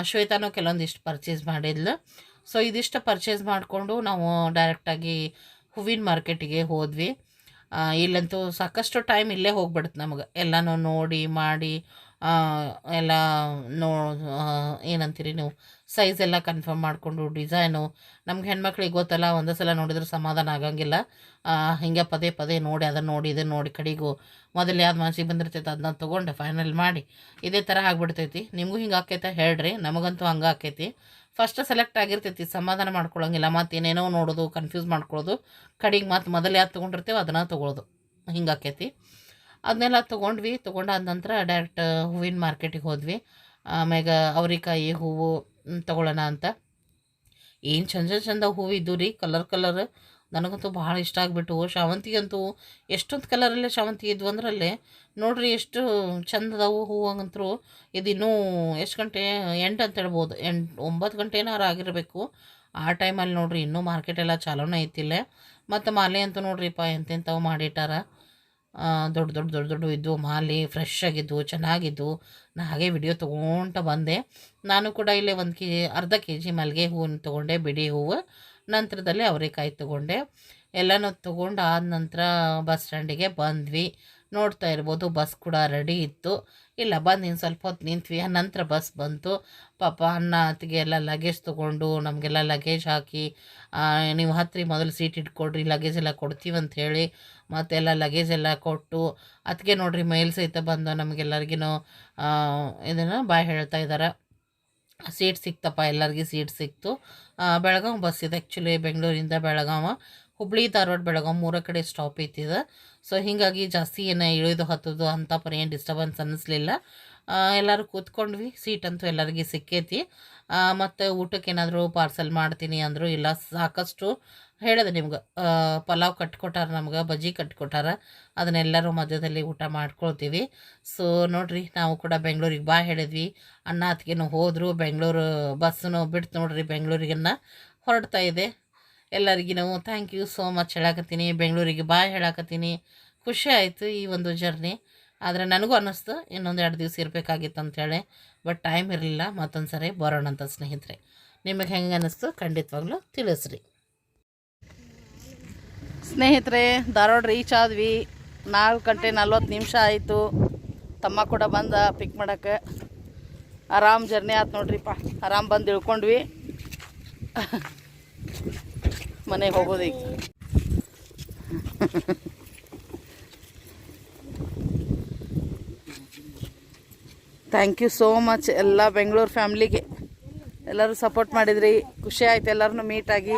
ಶ್ವೇತಾನೂ ಕೆಲವೊಂದಿಷ್ಟು ಪರ್ಚೇಸ್ ಮಾಡಿದ್ಲು. ಸೊ ಇದಿಷ್ಟು ಪರ್ಚೇಸ್ ಮಾಡಿಕೊಂಡು ನಾವು ಡೈರೆಕ್ಟಾಗಿ ಹೂವಿನ ಮಾರ್ಕೆಟಿಗೆ ಹೋದ್ವಿ. ಇಲ್ಲಂತೂ ಸಾಕಷ್ಟು ಟೈಮ್ ಇಲ್ಲೇ ಹೋಗ್ಬಿಡುತ್ತೆ ನಮಗೆ. ಎಲ್ಲನೂ ನೋಡಿ, ಮಾಡಿ ಎಲ್ಲ ನೋ ಏನಂತೀರಿ ನೀವು? ಸೈಜ್ ಎಲ್ಲ ಕನ್ಫರ್ಮ್ ಮಾಡಿಕೊಂಡು ಡಿಸೈನು ನಮ್ಗೆ ಹೆಣ್ಮಕ್ಳಿಗೆ ಗೊತ್ತಲ್ಲ ಒಂದೇ ಸಲ ನೋಡಿದ್ರೆ ಸಮಾಧಾನ ಆಗಂಗಿಲ್ಲ. ಹಿಂಗೆ ಪದೇ ಪದೇ ನೋಡಿ ಅದನ್ನು ನೋಡಿ ಇದನ್ನು ನೋಡಿ ಕಡೆಗೂ. ಮೊದಲು ಯಾವ್ದು ಮನಸ್ಸಿಗೆ ಬಂದಿರ್ತೈತೆ ಅದನ್ನ ತೊಗೊಂಡು ಫೈನಲ್ ಮಾಡಿ. ಇದೇ ಥರ ಆಗ್ಬಿಡ್ತೈತಿ. ನಿಮಗೂ ಹಿಂಗೆ ಆಕೈತೆ ಹೇಳ್ರಿ, ನಮಗಂತೂ ಹಂಗೆ ಆಕೈತಿ ಫಸ್ಟ್ ಸೆಲೆಕ್ಟ್ ಆಗಿರ್ತೈತಿ, ಸಮಾಧಾನ ಮಾಡ್ಕೊಳ್ಳೋಂಗಿಲ್ಲ ಮತ್ತು ಏನೇನೋ ನೋಡೋದು ಕನ್ಫ್ಯೂಸ್ ಮಾಡ್ಕೊಳ್ಳೋದು ಕಡೆಗೆ ಮತ್ತು ಮೊದಲು ಯಾವ್ದು ತೊಗೊಂಡಿರ್ತೇವೆ ಅದನ್ನು ತೊಗೊಳೋದು. ಹಿಂಗೆ ಆಕೈತಿ ಅದನ್ನೆಲ್ಲ ತೊಗೊಂಡ್ವಿ. ತೊಗೊಂಡಾದ ನಂತರ ಡೈರೆಕ್ಟ್ ಹೂವಿನ ಮಾರ್ಕೆಟಿಗೆ ಹೋದ್ವಿ. ಆಮ್ಯಾಗ ಅವ್ರಿಕಾಯಿ ಹೂವು ತೊಗೊಳ್ಳೋಣ ಅಂತ. ಏನು ಚಂದ ಚಂದ ಹೂವು ರೀ ಕಲರ್ ಕಲರ್ ನನಗಂತೂ ಭಾಳ ಇಷ್ಟ ಆಗಿಬಿಟ್ಟು ಶಾವಂತಿಗೆ ಅಂತೂ ಎಷ್ಟೊಂದು ಕಲರಲ್ಲೇ ಶಾವಂತಿಗೆ ಇದ್ವು ಅಂದ್ರಲ್ಲೇ. ನೋಡ್ರಿ ಎಷ್ಟು ಚಂದ ಅದಾವು ಹೂವು ಅಂತರೂ ಇದು ಇನ್ನೂ ಎಷ್ಟು ಗಂಟೆ, ಎಂಟು ಅಂತ ಹೇಳ್ಬೋದು. ಎಂಟು, ಒಂಬತ್ತು ಗಂಟೆ ಏನಾರು ಆಗಿರಬೇಕು. ಆ ಟೈಮಲ್ಲಿ ನೋಡ್ರಿ, ಇನ್ನೂ ಮಾರ್ಕೆಟ್ ಎಲ್ಲ ಚಾಲೂನೇ ಐತಿಲ್ಲೇ. ಮತ್ತು ಮಾಲೆ ಅಂತೂ ನೋಡ್ರಿಪ್ಪ ಎಂತೆಂಥವು ಮಾಡಿಟ್ಟಾರ. ದೊಡ್ಡ ದೊಡ್ಡ ದೊಡ್ಡ ದೊಡ್ಡ ಇದ್ವು ಮಾಲೆ ಫ್ರೆಶ್ ಆಗಿದ್ವು ಚೆನ್ನಾಗಿದ್ವು ನಾ ಹಾಗೆ ವಿಡಿಯೋ ತೊಗೊಂತ ಬಂದೆ. ನಾನು ಕೂಡ ಇಲ್ಲೇ ಒಂದು ಕೆ, ಅರ್ಧ ಕೆ ಜಿ ಮಲ್ಲಿಗೆ ಹೂವನ್ನು ತೊಗೊಂಡೆ, ಬಿಡಿ ಹೂವು. ನಂತರದಲ್ಲಿ ಅವರೆಕಾಯಿ ತೊಗೊಂಡೆ. ಎಲ್ಲನೂ ತೊಗೊಂಡು ಆದ ನಂತರ ಬಸ್ ಸ್ಟ್ಯಾಂಡಿಗೆ ಬಂದ್ವಿ. ನೋಡ್ತಾ ಇರ್ಬೋದು ಬಸ್ ಕೂಡ ರೆಡಿ ಇತ್ತು. ಇಲ್ಲ, ಬಂದು ಇನ್ನು ಸ್ವಲ್ಪ ಹೊತ್ತು ನಿಂತ್ವಿ. ನಂತರ ಬಸ್ ಬಂತು. ಪಾಪ ಅಣ್ಣ, ಅತ್ತಿಗೆ ಎಲ್ಲ ಲಗೇಜ್ ತೊಗೊಂಡು ನಮಗೆಲ್ಲ ಲಗೇಜ್ ಹಾಕಿ ನೀವು ಹತ್ತಿರ ಮೊದಲು ಸೀಟ್ ಇಟ್ಕೊಡ್ರಿ ಲಗೇಜ್ ಎಲ್ಲ ಕೊಡ್ತೀವಿ ಅಂತ ಹೇಳಿ ಮತ್ತೆಲ್ಲ ಲಗೇಜ್ ಎಲ್ಲ ಕೊಟ್ಟು ಅದಕ್ಕೆ ನೋಡ್ರಿ ಮೇಲ್ ಸಹಿತ ಬಂದು ನಮಗೆಲ್ಲರಿಗೂ ಇದನ್ನು ಬಾಯ್ ಹೇಳ್ತಾ ಇದ್ದಾರೆ ಸೀಟ್ ಸಿಕ್ತಪ್ಪ, ಎಲ್ಲರಿಗೂ ಸೀಟ್ ಸಿಕ್ತು. ಬೆಳಗಾವಿ ಬಸ್ ಇದೆ. ಆ್ಯಕ್ಚುಲಿ ಬೆಂಗಳೂರಿಂದ ಬೆಳಗಾವ ಹುಬ್ಳಿ ಧಾರವಾಡ ಬೆಳಗಾವಿ ಮೂರ ಕಡೆ ಸ್ಟಾಪ್ ಐತಿದೆ ಸೊ ಹೀಗಾಗಿ ಜಾಸ್ತಿ ಏನು ಇಳಿದು ಹತ್ತೋದು ಅಂತ ಪರಿ ಏನು ಡಿಸ್ಟರ್ಬೆನ್ಸ್ ಅನ್ನಿಸ್ಲಿಲ್ಲ. ಎಲ್ಲರೂ ಕೂತ್ಕೊಂಡ್ವಿ. ಸೀಟ್ ಅಂತೂ ಎಲ್ಲರಿಗೆ ಸಿಕ್ಕೈತಿ. ಮತ್ತು ಊಟಕ್ಕೆ ಏನಾದರೂ ಪಾರ್ಸಲ್ ಮಾಡ್ತೀನಿ ಅಂದರು ಇಲ್ಲ, ಸಾಕಷ್ಟು ಹೇಳಿದೆ ನಿಮ್ಗೆ ಪಲಾವ್ ಕಟ್ಕೊಟ್ಟಾರ ನಮ್ಗೆ, ಬಜ್ಜಿ ಕಟ್ಕೊಟ್ಟಾರ, ಅದನ್ನೆಲ್ಲರೂ ಮಧ್ಯದಲ್ಲಿ ಊಟ ಮಾಡ್ಕೊಳ್ತೀವಿ. ಸೊ ನೋಡ್ರಿ, ನಾವು ಕೂಡ ಬೆಂಗಳೂರಿಗೆ ಬಾ ಹೇಳಿದ್ವಿ. ಅಣ್ಣ ಅತ್ತಿಗೆನೂ ಹೋದರು, ಬೆಂಗಳೂರು ಬಸ್ಸನ್ನು ಬಿಡ್ತು ನೋಡ್ರಿ, ಬೆಂಗಳೂರಿಗನ್ನ ಹೊರಡ್ತಾ ಇದೆ. ಎಲ್ಲರಿಗೂ ಥ್ಯಾಂಕ್ ಯು ಸೋ ಮಚ್ ಹೇಳಾಕತ್ತೀನಿ. ಬೆಂಗಳೂರಿಗೆ ಬಾಯ್ ಹೇಳಾಕತ್ತೀನಿ. ಖುಷಿ ಆಯಿತು ಈ ಒಂದು ಜರ್ನಿ ಆದರೆ ನನಗೂ ಅನ್ನಿಸ್ತು, ಇನ್ನೊಂದು ಎರಡು ದಿವಸ ಇರಬೇಕಾಗಿತ್ತು ಅಂಥೇಳಿ ಬಟ್ ಟೈಮ್ ಇರಲಿಲ್ಲ ಮತ್ತೊಂದು ಸರಿ ಬರೋಣ ಅಂತ ಸ್ನೇಹಿತರೆ. ನಿಮಗೆ ಹೆಂಗೆ ಅನ್ನಿಸ್ತು ಖಂಡಿತವಾಗ್ಲೂ ತಿಳಿಸ್ರಿ. ಸ್ನೇಹಿತರೆ, ಧಾರವಾಡ ರೀಚ್ ಆದ್ವಿ. ನಾಲ್ಕು ಗಂಟೆ ನಲ್ವತ್ತು ನಿಮಿಷ ಆಯಿತು. ತಮ್ಮ ಕೂಡ ಬಂದ ಪಿಕ್ ಮಾಡೋಕ್ಕೆ. ಆರಾಮ್ ಜರ್ನಿ ಆಯ್ತು ನೋಡ್ರಿಪ್ಪ. ಆರಾಮ್ ಬಂದು ಇಳ್ಕೊಂಡ್ವಿ. ಮನೆಗೆ ಹೋಗೋದೀಗ ಥ್ಯಾಂಕ್ ಯು ಸೋ ಮಚ್ ಎಲ್ಲ ಬೆಂಗಳೂರು ಫ್ಯಾಮ್ಲಿಗೆ ಎಲ್ಲರೂ ಸಪೋರ್ಟ್ ಮಾಡಿದ್ರಿ. ಖುಷಿ ಆಯ್ತು. ಎಲ್ಲರನ್ನೂ ಮೀಟಾಗಿ